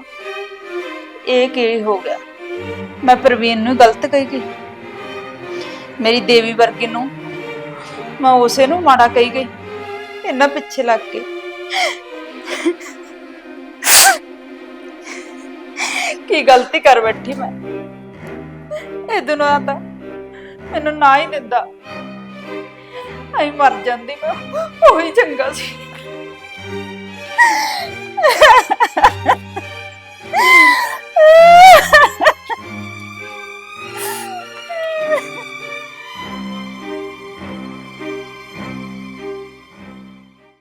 ਇਹ ਕੀ ਹੋ ਗਿਆ? ਮੈਂ ਪ੍ਰਵੀਨ ਨੂੰ ਗਲਤ ਕਹੀ ਗਈ। ਮੇਰੀ ਦੇਵੀ ਵਰਗੀ ਨੂੰ ਮੈਂ ਉਸੇ ਨੂੰ ਮਾੜਾ ਕਹੀ ਗਈ। ਇਹਨਾਂ ਪਿੱਛੇ ਲੱਗ ਕੇ। ਕੀ ਗਲਤੀ ਕਰ ਬੈਠੀ ਮੈਂ? ਇਹ ਦੁਨੀਆ ਤਾਂ ਮੈਨੂੰ ਨਾ ਹੀ ਦਿੰਦਾ। ਐਂ ਮਰ ਜਾਂਦੀ ਮੈਂ। ਉਹੀ ਚੰਗਾ ਸੀ।